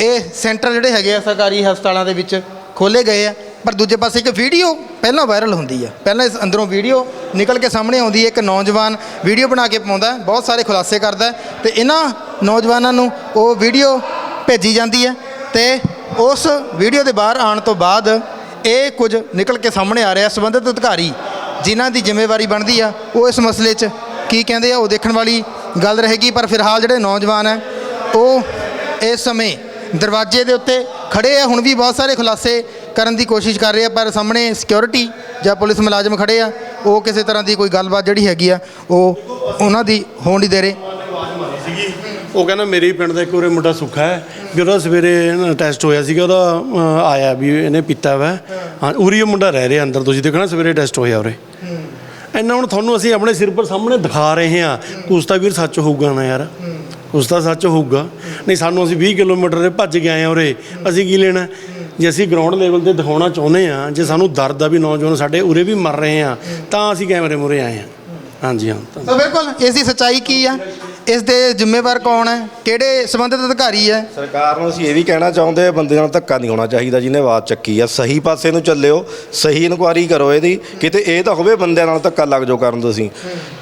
ਇਹ ਸੈਂਟਰ ਜਿਹੜੇ ਹੈਗੇ ਆ, ਸਰਕਾਰੀ ਹਸਪਤਾਲਾਂ ਦੇ ਵਿੱਚ ਖੋਲੇ ਗਏ ਆ। ਪਰ ਦੂਜੇ ਪਾਸੇ ਇੱਕ ਵੀਡੀਓ ਪਹਿਲਾਂ ਵਾਇਰਲ ਹੁੰਦੀ ਆ। ਪਹਿਲਾਂ ਇਸ ਅੰਦਰੋਂ ਵੀਡੀਓ ਨਿਕਲ ਕੇ ਸਾਹਮਣੇ ਆਉਂਦੀ ਹੈ, ਇੱਕ ਨੌਜਵਾਨ ਵੀਡੀਓ ਬਣਾ ਕੇ ਪਾਉਂਦਾ ਬਹੁਤ ਸਾਰੇ ਖੁਲਾਸੇ ਕਰਦਾ ਹੈ ਤੇ ਇਹਨਾਂ ਨੌਜਵਾਨਾਂ ਨੂੰ ਉਹ ਵੀਡੀਓ ਭੇਜੀ ਜਾਂਦੀ ਹੈ। ਤੇ ਉਸ ਵੀਡੀਓ ਦੇ ਬਾਹਰ ਆਉਣ ਤੋਂ ਬਾਅਦ ਇਹ ਕੁਝ ਨਿਕਲ ਕੇ ਸਾਹਮਣੇ ਆ ਰਿਹਾ ਸੰਬੰਧਿਤ ਅਧਿਕਾਰੀ, ਜਿਨ੍ਹਾਂ ਦੀ ਜ਼ਿੰਮੇਵਾਰੀ ਬਣਦੀ ਆ ਉਹ ਇਸ ਮਸਲੇ 'ਚ ਕੀ ਕਹਿੰਦੇ ਆ, ਉਹ ਦੇਖਣ ਵਾਲੀ ਗੱਲ ਰਹੇਗੀ, ਪਰ ਫਿਲਹਾਲ ਜਿਹੜੇ ਨੌਜਵਾਨ ਹੈ ਉਹ ਇਸ ਸਮੇਂ ਦਰਵਾਜ਼ੇ ਦੇ ਉੱਤੇ ਖੜੇ ਆ। ਹੁਣ ਵੀ ਬਹੁਤ ਸਾਰੇ ਖੁਲਾਸੇ ਕਰਨ ਦੀ ਕੋਸ਼ਿਸ਼ ਕਰ ਰਹੇ ਆ, ਪਰ ਸਾਹਮਣੇ ਸਿਕਿਉਰਿਟੀ ਜਾਂ ਪੁਲਿਸ ਮੁਲਾਜ਼ਮ ਖੜੇ ਆ। ਉਹ ਕਿਸੇ ਤਰ੍ਹਾਂ ਦੀ ਕੋਈ ਗੱਲਬਾਤ ਜਿਹੜੀ ਹੈਗੀ ਆ, ਉਹ ਉਹਨਾਂ ਦੀ ਹੋਣ ਨਹੀਂ ਦੇ ਰਹੇ।
ਉਹ ਕਹਿੰਦਾ ਮੇਰੇ ਹੀ ਪਿੰਡ ਦਾ ਇੱਕ ਉਰੇ ਮੁੰਡਾ ਸੁੱਖਾ ਹੈ। ਵੀ ਉਹਦਾ ਸਵੇਰੇ ਟੈਸਟ ਹੋਇਆ ਸੀਗਾ ਉਹਦਾ ਅ, ਆਇਆ ਵੀ ਇਹਨੇ ਪੀਤਾ ਵਾ। ਹਾਂ ਉਰੀ ਉਹ ਮੁੰਡਾ ਰਹਿ ਰਿਹਾ ਅੰਦਰ ਤੁਸੀਂ ਦੇਖਣਾ ਸਵੇਰੇ ਟੈਸਟ ਹੋਇਆ ਉਰੇ। ਇੰਨਾ ਹੁਣ ਤੁਹਾਨੂੰ ਅਸੀਂ ਆਪਣੇ ਸਿਰ ਪਰ ਸਾਹਮਣੇ ਦਿਖਾ ਰਹੇ ਹਾਂ। ਕੁਛ ਤਾਂ ਵੀਰ ਸੱਚ ਹੋਊਗਾ ਨਾ ਯਾਰ। ਕੁਛ ਤਾਂ ਸੱਚ ਹੋਊਗਾ। ਨਹੀਂ ਸਾਨੂੰ ਅਸੀਂ 20 ਕਿਲੋਮੀਟਰ ਦੇ ਭੱਜ ਕੇ ਆਏ ਹਾਂ ਉਰੇ। ਅਸੀਂ ਕੀ ਲੈਣਾ? ਜੇ ਅਸੀਂ ਗਰਾਊਂਡ ਲੈਵਲ ਤੇ ਦਿਖਾਉਣਾ ਚਾਹੁੰਦੇ ਹਾਂ ਜੇ ਸਾਨੂੰ ਦਰਦ ਆ ਵੀ ਨੌਜਵਾਨ ਸਾਡੇ ਉਰੇ ਵੀ ਮਰ ਰਹੇ ਆ ਤਾਂ ਅਸੀਂ ਕੈਮਰੇ ਮੂਹਰੇ ਆਏ ਹਾਂ। ਹਾਂਜੀ ਹਾਂ। ਤਾਂ
ਸੋ ਬਿਲਕੁਲ ਇਸ ਦੀ ਸੱਚਾਈ ਕੀ ਆ? ਇਸ ਦੇ ਜ਼ਿੰਮੇਵਾਰ ਕੌਣ ਹੈ? ਕਿਹੜੇ ਸੰਬੰਧਿਤ ਅਧਿਕਾਰੀ ਹੈ?
ਸਰਕਾਰ ਨੂੰ ਅਸੀਂ ਇਹ ਵੀ ਕਹਿਣਾ ਚਾਹੁੰਦੇ ਆ ਬੰਦੇ ਨਾਲ ਧੱਕਾ ਨਹੀਂ ਹੋਣਾ ਚਾਹੀਦਾ, ਜਿਹਨੇ ਆਵਾਜ਼ ਚੱਕੀ ਆ। ਸਹੀ ਪਾਸੇ ਨੂੰ ਚੱਲਿਓ, ਸਹੀ ਇਨਕੁਆਰੀ ਕਰੋ ਇਹਦੀ। ਕਿਤੇ ਇਹ ਤਾਂ ਹੋਵੇ ਬੰਦਿਆਂ ਨਾਲ ਧੱਕਾ ਲੱਗ ਜਾਓ ਕਰਨ ਤੁਸੀਂ।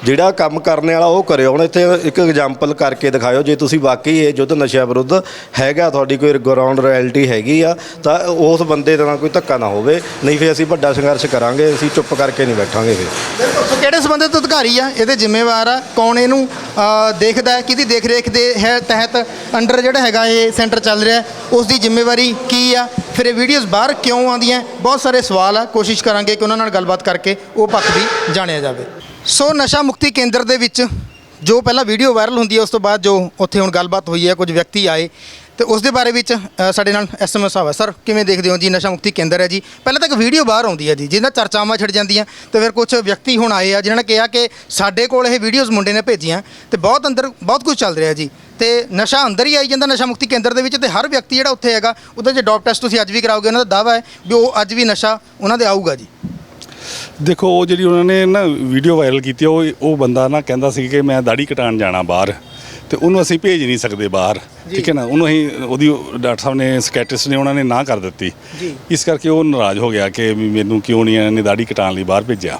ਜਿਹੜਾ ਕੰਮ ਕਰਨ ਵਾਲਾ ਉਹ ਕਰਿਓ। ਹੁਣ ਇੱਥੇ ਇੱਕ ਐਗਜ਼ਾਮਪਲ ਕਰਕੇ ਦਿਖਾਇਓ। ਜੇ ਤੁਸੀਂ ਵਾਕਈ ਇਹ ਯੁੱਧ ਨਸ਼ਿਆਂ ਵਿਰੁੱਧ ਹੈਗਾ ਤੁਹਾਡੀ ਕੋਈ ਗਰਾਊਂਡ ਰਿਐਲਿਟੀ ਹੈਗੀ ਆ ਤਾਂ ਉਸ ਬੰਦੇ ਦਾ ਕੋਈ ਧੱਕਾ ਨਾ ਹੋਵੇ। ਨਹੀਂ ਫਿਰ ਅਸੀਂ ਵੱਡਾ ਸੰਘਰਸ਼ ਕਰਾਂਗੇ ਅਸੀਂ ਚੁੱਪ ਕਰਕੇ ਨਹੀਂ ਬੈਠਾਂਗੇ ਫਿਰ।
ਸੋ ਕਿਹੜੇ ਸੰਬੰਧਿਤ ਅਧਿਕਾਰੀ ਆ? ਇਹਦੇ ਜ਼ਿੰਮੇਵਾਰ ਆ। ਕੌਣ ਇਹਨੂੰ ਅ, ਦੇਖਦਾ ਹੈ? ਕਿਹਦੀ ਦੇਖ ਰੇਖ ਦੇ ਹੈ ਤਹਿਤ ਅੰਡਰ ਜਿਹੜਾ ਹੈਗਾ ਇਹ ਸੈਂਟਰ ਚੱਲ ਰਿਹਾ ਹੈ, ਉਸ ਦੀ ਜ਼ਿੰਮੇਵਾਰੀ ਕੀ ਆ? ਫਿਰ ਇਹ ਵੀਡੀਓਜ਼ ਬਾਹਰ ਕਿਉਂ ਆਉਂਦੀਆਂ? ਬਹੁਤ ਸਾਰੇ ਸਵਾਲ ਆ। ਕੋਸ਼ਿਸ਼ ਕਰਾਂਗੇ ਕਿ ਉਹਨਾਂ ਨਾਲ ਗੱਲਬਾਤ ਕਰਕੇ ਉਹ ਪੱਖ ਵੀ ਜਾਣਿਆ ਜਾਵੇ। ਸੋ ਨਸ਼ਾ ਮੁਕਤੀ ਕੇਂਦਰ ਦੇ ਵਿੱਚ ਜੋ ਪਹਿਲਾਂ ਵੀਡੀਓ ਵਾਇਰਲ ਹੁੰਦੀ ਹੈ ਉਸ ਤੋਂ ਬਾਅਦ ਜੋ ਉੱਥੇ ਹੁਣ ਗੱਲਬਾਤ ਹੋਈ ਹੈ ਕੁਝ ਵਿਅਕਤੀ ਆਏ ਤੇ ਉਸ ਦੇ ਬਾਰੇ ਵਿੱਚ ਅ, ਸਾਡੇ ਨਾਲ ਐਸਐਮਐਸ ਸਾਹਿਬ ਹੈ ਸਰ ਕਿਵੇਂ ਦੇਖਦੇ ਹੋ ਜੀ ਨਸ਼ਾ ਮੁਕਤੀ ਕੇਂਦਰ ਹੈ ਜੀ? ਪਹਿਲਾਂ ਤਾਂ ਇੱਕ ਵੀਡੀਓ ਬਾਹਰ ਆਉਂਦੀ ਹੈ ਜੀ ਜਿਹਨਾਂ ਚਰਚਾਵਾਂ ਛਿੜ ਜਾਂਦੀਆਂ ਤੇ ਫਿਰ ਕੁਝ ਵਿਅਕਤੀ ਹੁਣ ਆਏ ਆ ਜਿਨ੍ਹਾਂ ਨੇ ਕਿਹਾ ਕਿ ਸਾਡੇ ਕੋਲ ਇਹ ਵੀਡੀਓਜ਼ ਮੁੰਡੇ ਨੇ ਭੇਜੀਆਂ ਤੇ ਬਹੁਤ ਅੰਦਰ ਬਹੁਤ ਕੁਝ ਚੱਲ ਰਿਹਾ ਜੀ। ਤੇ ਨਸ਼ਾ ਅੰਦਰ ਹੀ ਆਈ ਜਾਂਦਾ ਨਸ਼ਾ ਮੁਕਤੀ ਕੇਂਦਰ ਦੇ ਵਿੱਚ ਤੇ ਹਰ ਵਿਅਕਤੀ ਜਿਹੜਾ ਉੱਥੇ ਹੈਗਾ ਉਹਦੇ ਜੇ ਡੋਪ ਟੈਸਟ ਤੁਸੀਂ ਅੱਜ ਵੀ ਕਰਾਓਗੇ ਉਹਨਾਂ ਦਾ ਦਾਅਵਾ ਹੈ ਵੀ ਉਹ ਅੱਜ ਵੀ ਨਸ਼ਾ ਉਹਨਾਂ ਦੇ ਆਊਗਾ ਜੀ।
ਦੇਖੋ ਉਹ ਜਿਹੜੀ ਉਹਨਾਂ ਨੇ ਨਾ ਵੀਡੀਓ ਵਾਇਰਲ ਕੀਤੀ ਆ, ਉਹ ਉਹ ਬੰਦਾ ਨਾ ਕਹਿੰਦਾ ਸੀ ਕਿ ਮੈਂ ਦਾੜੀ ਕਟਾਉਣ ਜਾਣਾ ਬਾਹਰ। ਤੇ ਉਹਨੂੰ ਅਸੀਂ ਭੇਜ ਨਹੀਂ ਸਕਦੇ ਬਾਹਰ ਠੀਕ ਹੈ ਨਾ? ਉਹਨੂੰ ਅਸੀਂ ਉਹਦੀ ਡਾਕਟਰ ਸਾਹਿਬ ਨੇ ਸਕੈਟਿਸਟ ਨੇ ਉਹਨਾਂ ਨੇ ਨਾ ਕਰ ਦਿੱਤੀ। ਇਸ ਕਰਕੇ ਉਹ ਨਾਰਾਜ਼ ਹੋ ਗਿਆ ਕਿ ਮੈਨੂੰ ਕਿਉਂ ਨਹੀਂ ਇਹਨਾਂ ਨੇ ਦਾੜੀ ਕਟਾਉਣ ਲਈ ਬਾਹਰ ਭੇਜਿਆ।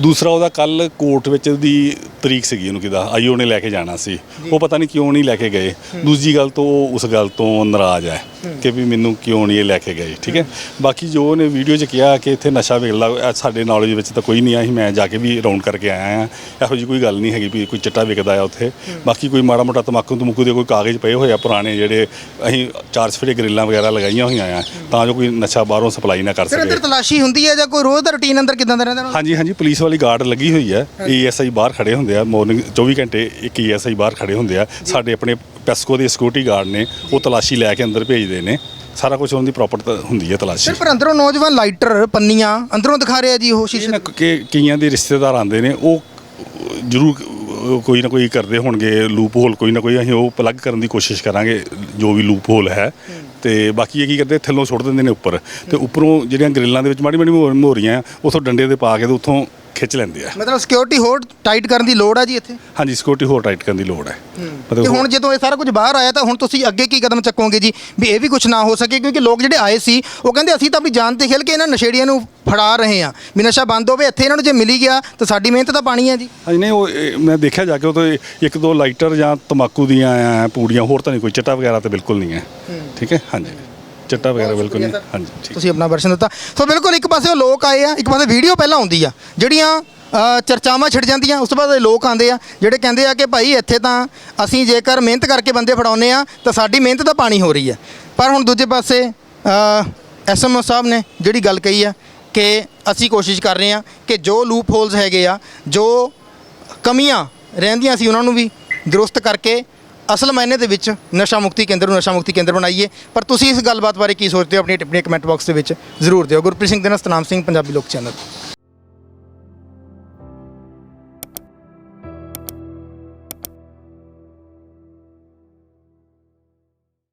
ਦੂਸਰਾ ਉਹਦਾ ਕੱਲ ਕੋਰਟ ਵਿੱਚ ਉਹਦੀ ਤਰੀਕ ਸੀਗੀ ਉਹਨੂੰ ਕਿਦਾ ਆਈਓ ਨੇ ਲੈ ਕੇ ਜਾਣਾ ਸੀ। ਉਹ ਪਤਾ ਨਹੀਂ ਕਿਉਂ ਨਹੀਂ ਲੈ ਕੇ ਗਏ। ਦੂਜੀ ਗੱਲ ਤੋਂ ਉਹ ਉਸ ਗੱਲ ਤੋਂ ਨਾਰਾਜ਼ ਹੈ ਕਿ ਵੀ ਮੈਨੂੰ ਕਿਉਂ ਨਹੀਂ ਇਹ ਲੈ ਕੇ ਗਏ ਠੀਕ ਹੈ? ਬਾਕੀ ਜੋ ਉਹਨੇ ਵੀਡੀਓ 'ਚ ਕਿਹਾ ਕਿ ਇੱਥੇ ਨਸ਼ਾ ਵਿਕਦਾ ਸਾਡੇ ਨੌਲੇਜ ਵਿੱਚ ਤਾਂ ਕੋਈ ਨਹੀਂ ਆ ਮੈਂ ਜਾ ਕੇ ਵੀ ਰਾਉਂਡ ਕਰਕੇ ਆਇਆ ਆ ਇਹੋ ਜਿਹੀ ਕੋਈ ਗੱਲ ਨਹੀਂ ਹੈਗੀ ਵੀ ਕੋਈ ਚਿੱਟਾ ਵਿਕਦਾ ਆ ਉੱਥੇ। ਬਾਕੀ ਕੋਈ ਮਾੜਾ ਮੋਟਾ ਤਮਾਕੂ ਤਮੁਕੂ ਦੇ ਕੋਈ ਕਾਗਜ਼ ਪਏ ਹੋਏ ਆ ਪੁਰਾਣੇ ਜਿਹੜੇ ਅਸੀਂ ਚਾਰ ਸਫੇਰੇ ਗਰਿੱਲਾਂ ਵਗੈਰਾ ਲਗਾਈਆਂ ਹੋਈਆਂ ਆ ਤਾਂ ਜੋ ਕੋਈ ਨਸ਼ਾ ਬਾਹਰੋਂ ਸਪਲਾਈ ਨਾ ਕਰ
ਫਿਰ ਅੰਦਰ
ਸਕੇ
ਤਲਾਸ਼ੀ ਹੁੰਦੀ ਹੈ ਜਾਂ ਕੋਈ ਰੋਜ਼ ਦਾ ਰੁਟੀਨ ਅੰਦਰ ਕਿਦਾਂ ਦਾ ਰਹਿੰਦਾ ਉਹਨਾਂ ਦਾ?
ਹਾਂਜੀ ਹਾਂਜੀ ਪੁਲਿਸ ਵਾਲੀ ਗਾਰਡ ਲੱਗੀ ਹੋਈ ਹੈ ਈਐਸਆਈ ਬਾਹਰ ਖੜੇ ਹੁੰਦੇ ਆ ਮਾਰਨਿੰਗ 24 ਘੰਟੇ ਇੱਕ ਈਐਸਆਈ ਬਾਹਰ ਖੜੇ ਹੁੰਦੇ ਆ। ਸਾਡੇ ਆਪਣੇ ਪੈਸਕੋ ਦੇ ਸਿਕਿਉਰਿਟੀ ਗਾਰਡ ਨੇ ਉਹ ਤਲਾਸ਼ੀ ਲੈ ਕੇ ਅੰਦਰ ਭੇਜਦੇ ਨੇ। ਸਾਰਾ ਕੁਝ ਉਹਨਾਂ ਦੀ ਪ੍ਰੋਪਰ ਹੁੰਦੀ ਹੈ ਤਲਾਸ਼ੀ।
ਪਰ ਅੰਦਰੋਂ ਨੌਜਵਾਨ ਲਾਈਟਰ ਪੰਨੀਆਂ ਅੰਦਰੋਂ ਦਿਖਾ ਰਿਹਾ ਜੀ ਉਹ ਸ਼ੀਸ਼ੇ
ਕਿ ਕਈਆਂ ਦੇ ਰਿਸ਼ਤੇਦਾਰ ਆਉਂਦੇ ਨੇ ਉਹ ਜ਼ਰੂਰ ਕੋਈ ਨਾ ਕੋਈ ਕਰਦੇ ਹੋਣਗੇ ਲੂਪ ਹੋਲ ਕੋਈ ਨਾ ਕੋਈ, ਅਸੀਂ ਉਹ ਪਲੱਗ ਕਰਨ ਦੀ ਕੋਸ਼ਿਸ਼ ਕਰਾਂਗੇ, ਜੋ ਵੀ ਲੂਪ ਹੋਲ ਹੈ। ਤੇ ਬਾਕੀ ਇਹ ਕੀ ਕਰਦੇ, ਥੱਲੋਂ ਸੁੱਟ ਦਿੰਦੇ ਨੇ ਉੱਪਰ। ਤੇ ਉੱਪਰੋਂ ਜਿਹੜੀਆਂ ਗ੍ਰਿਲਾਂ ਦੇ ਵਿੱਚ ਮਾੜੀ ਮਾੜੀ ਮੋਰ- ਮੋਰੀਆਂ ਉਥੋਂ ਡੰਡੇ ਤੇ ਪਾ ਕੇ ਤੇ ਉੱਥੋਂ ਖਿੱਚ ਲੈਂਦੇ ਆ।
ਮਤਲਬ ਸਿਕਿਉਰਿਟੀ ਹੋਰ ਟਾਈਟ ਕਰਨ ਦੀ ਲੋੜ ਹੈ ਜੀ ਇੱਥੇ?
ਹਾਂਜੀ ਸਿਕਿਉਰਿਟੀ ਹੋਰ ਟਾਈਟ ਕਰਨ ਦੀ ਲੋੜ ਹੈ।
ਤੇ ਹੁਣ ਜਦੋਂ ਇਹ ਸਾਰਾ ਕੁਝ ਬਾਹਰ ਆਇਆ ਤਾਂ ਹੁਣ ਤੁਸੀਂ ਅੱਗੇ ਕੀ ਕਦਮ ਚੱਕੋਗੇ ਜੀ? ਵੀ ਇਹ ਵੀ ਕੁਝ ਨਾ ਹੋ ਸਕੇ ਕਿਉਂਕਿ ਲੋਕ ਜਿਹੜੇ ਆਏ ਸੀ ਉਹ ਕਹਿੰਦੇ ਅਸੀਂ ਤਾਂ ਆਪਣੀ ਜਾਨ ਤੇ ਖੇਲ ਕੇ ਇਹਨਾਂ ਨਸ਼ੇੜੀਆਂ ਨੂੰ ਫੜਾ ਰਹੇ ਹਾਂ। ਵੀ ਨਸ਼ਾ ਬੰਦ ਹੋਵੇ ਇੱਥੇ ਇਹਨਾਂ ਨੂੰ ਜੇ ਮਿਲੀ ਗਿਆ ਤਾਂ ਸਾਡੀ ਮਿਹਨਤ ਤਾਂ ਪਾਣੀ ਹੈ ਜੀ।
ਹਾਂਜੀ ਨਹੀਂ ਉਹ ਇਹ ਮੈਂ ਦੇਖਿਆ ਜਾ ਕੇ ਉਹ ਤੋਂ ਇੱਕ ਦੋ ਲਾਈਟਰ ਜਾਂ ਤਮਾਕੂ ਦੀਆਂ ਆ ਪੂੜੀਆਂ ਹੋਰ ਤਾਂ ਨਹੀਂ ਕੋਈ ਚਿੱਟਾ ਵਗੈਰਾ ਤਾਂ ਬਿਲਕੁਲ ਨਹੀਂ ਹੈ। ਠੀਕ ਹੈ? ਹਾਂਜੀ। ਚਿੱਟਾ ਵਗੈਰਾ ਬਿਲਕੁਲ ਨਹੀਂ ਹਾਂਜੀ ਠੀਕ।
ਤੁਸੀਂ ਆਪਣਾ ਵਰਸ਼ਨ ਦਿੱਤਾ। ਸੋ ਬਿਲਕੁਲ ਇੱਕ ਪਾਸੇ ਉਹ ਲੋਕ ਆਏ ਆ ਇੱਕ ਪਾਸੇ ਵੀਡੀਓ ਪਹਿਲਾਂ ਆਉਂਦੀ ਆ ਜਿਹੜੀਆਂ ਅ, ਚਰਚਾਵਾਂ ਛਿੜ ਜਾਂਦੀਆਂ ਉਸ ਤੋਂ ਬਾਅਦ ਇਹ ਲੋਕ ਆਉਂਦੇ ਆ ਜਿਹੜੇ ਕਹਿੰਦੇ ਆ ਕਿ ਭਾਈ ਇੱਥੇ ਤਾਂ ਅਸੀਂ ਜੇਕਰ ਮਿਹਨਤ ਕਰਕੇ ਬੰਦੇ ਫੜਾਉਨੇ ਆ ਤਾਂ ਸਾਡੀ ਮਿਹਨਤ ਤਾਂ ਪਾਣੀ ਹੋ ਰਹੀ ਹੈ ਪਰ ਹੁਣ ਦੂਜੇ ਪਾਸੇ ਐਸਐਮਓ ਸਾਹਿਬ ਨੇ ਜਿਹੜੀ ਗੱਲ ਕਹੀ ਆ ਕਿ ਅਸੀਂ ਕੋਸ਼ਿਸ਼ ਕਰ ਰਹੇ ਆ ਕਿ ਜੋ ਲੂਪ ਹੋਲਸ ਹੈਗੇ ਆ ਜੋ ਕਮੀਆਂ ਰਹਿੰਦੀਆਂ ਸੀ ਉਹਨਾਂ ਨੂੰ ਵੀ ਦਰੁਸਤ ਕਰਕੇ ਅਸਲ ਮਾਇਨੇ ਦੇ ਵਿੱਚ ਨਸ਼ਾ ਮੁਕਤੀ ਕੇਂਦਰ ਨੂੰ ਨਸ਼ਾ ਮੁਕਤੀ ਕੇਂਦਰ ਬਣਾਈਏ। ਪਰ ਤੁਸੀਂ ਇਸ ਗੱਲਬਾਤ ਬਾਰੇ ਕੀ ਸੋਚਦੇ ਹੋ? ਆਪਣੀ ਟਿੱਪਣੀ ਕਮੈਂਟ ਬਾਕਸ ਦੇ ਵਿੱਚ ਜ਼ਰੂਰ ਦਿਓ। ਗੁਰਪ੍ਰੀਤ ਸਿੰਘ ਦੇ ਨਾਲ ਸਤਨਾਮ ਸਿੰਘ, ਪੰਜਾਬੀ ਲੋਕ ਚੈਨਲ।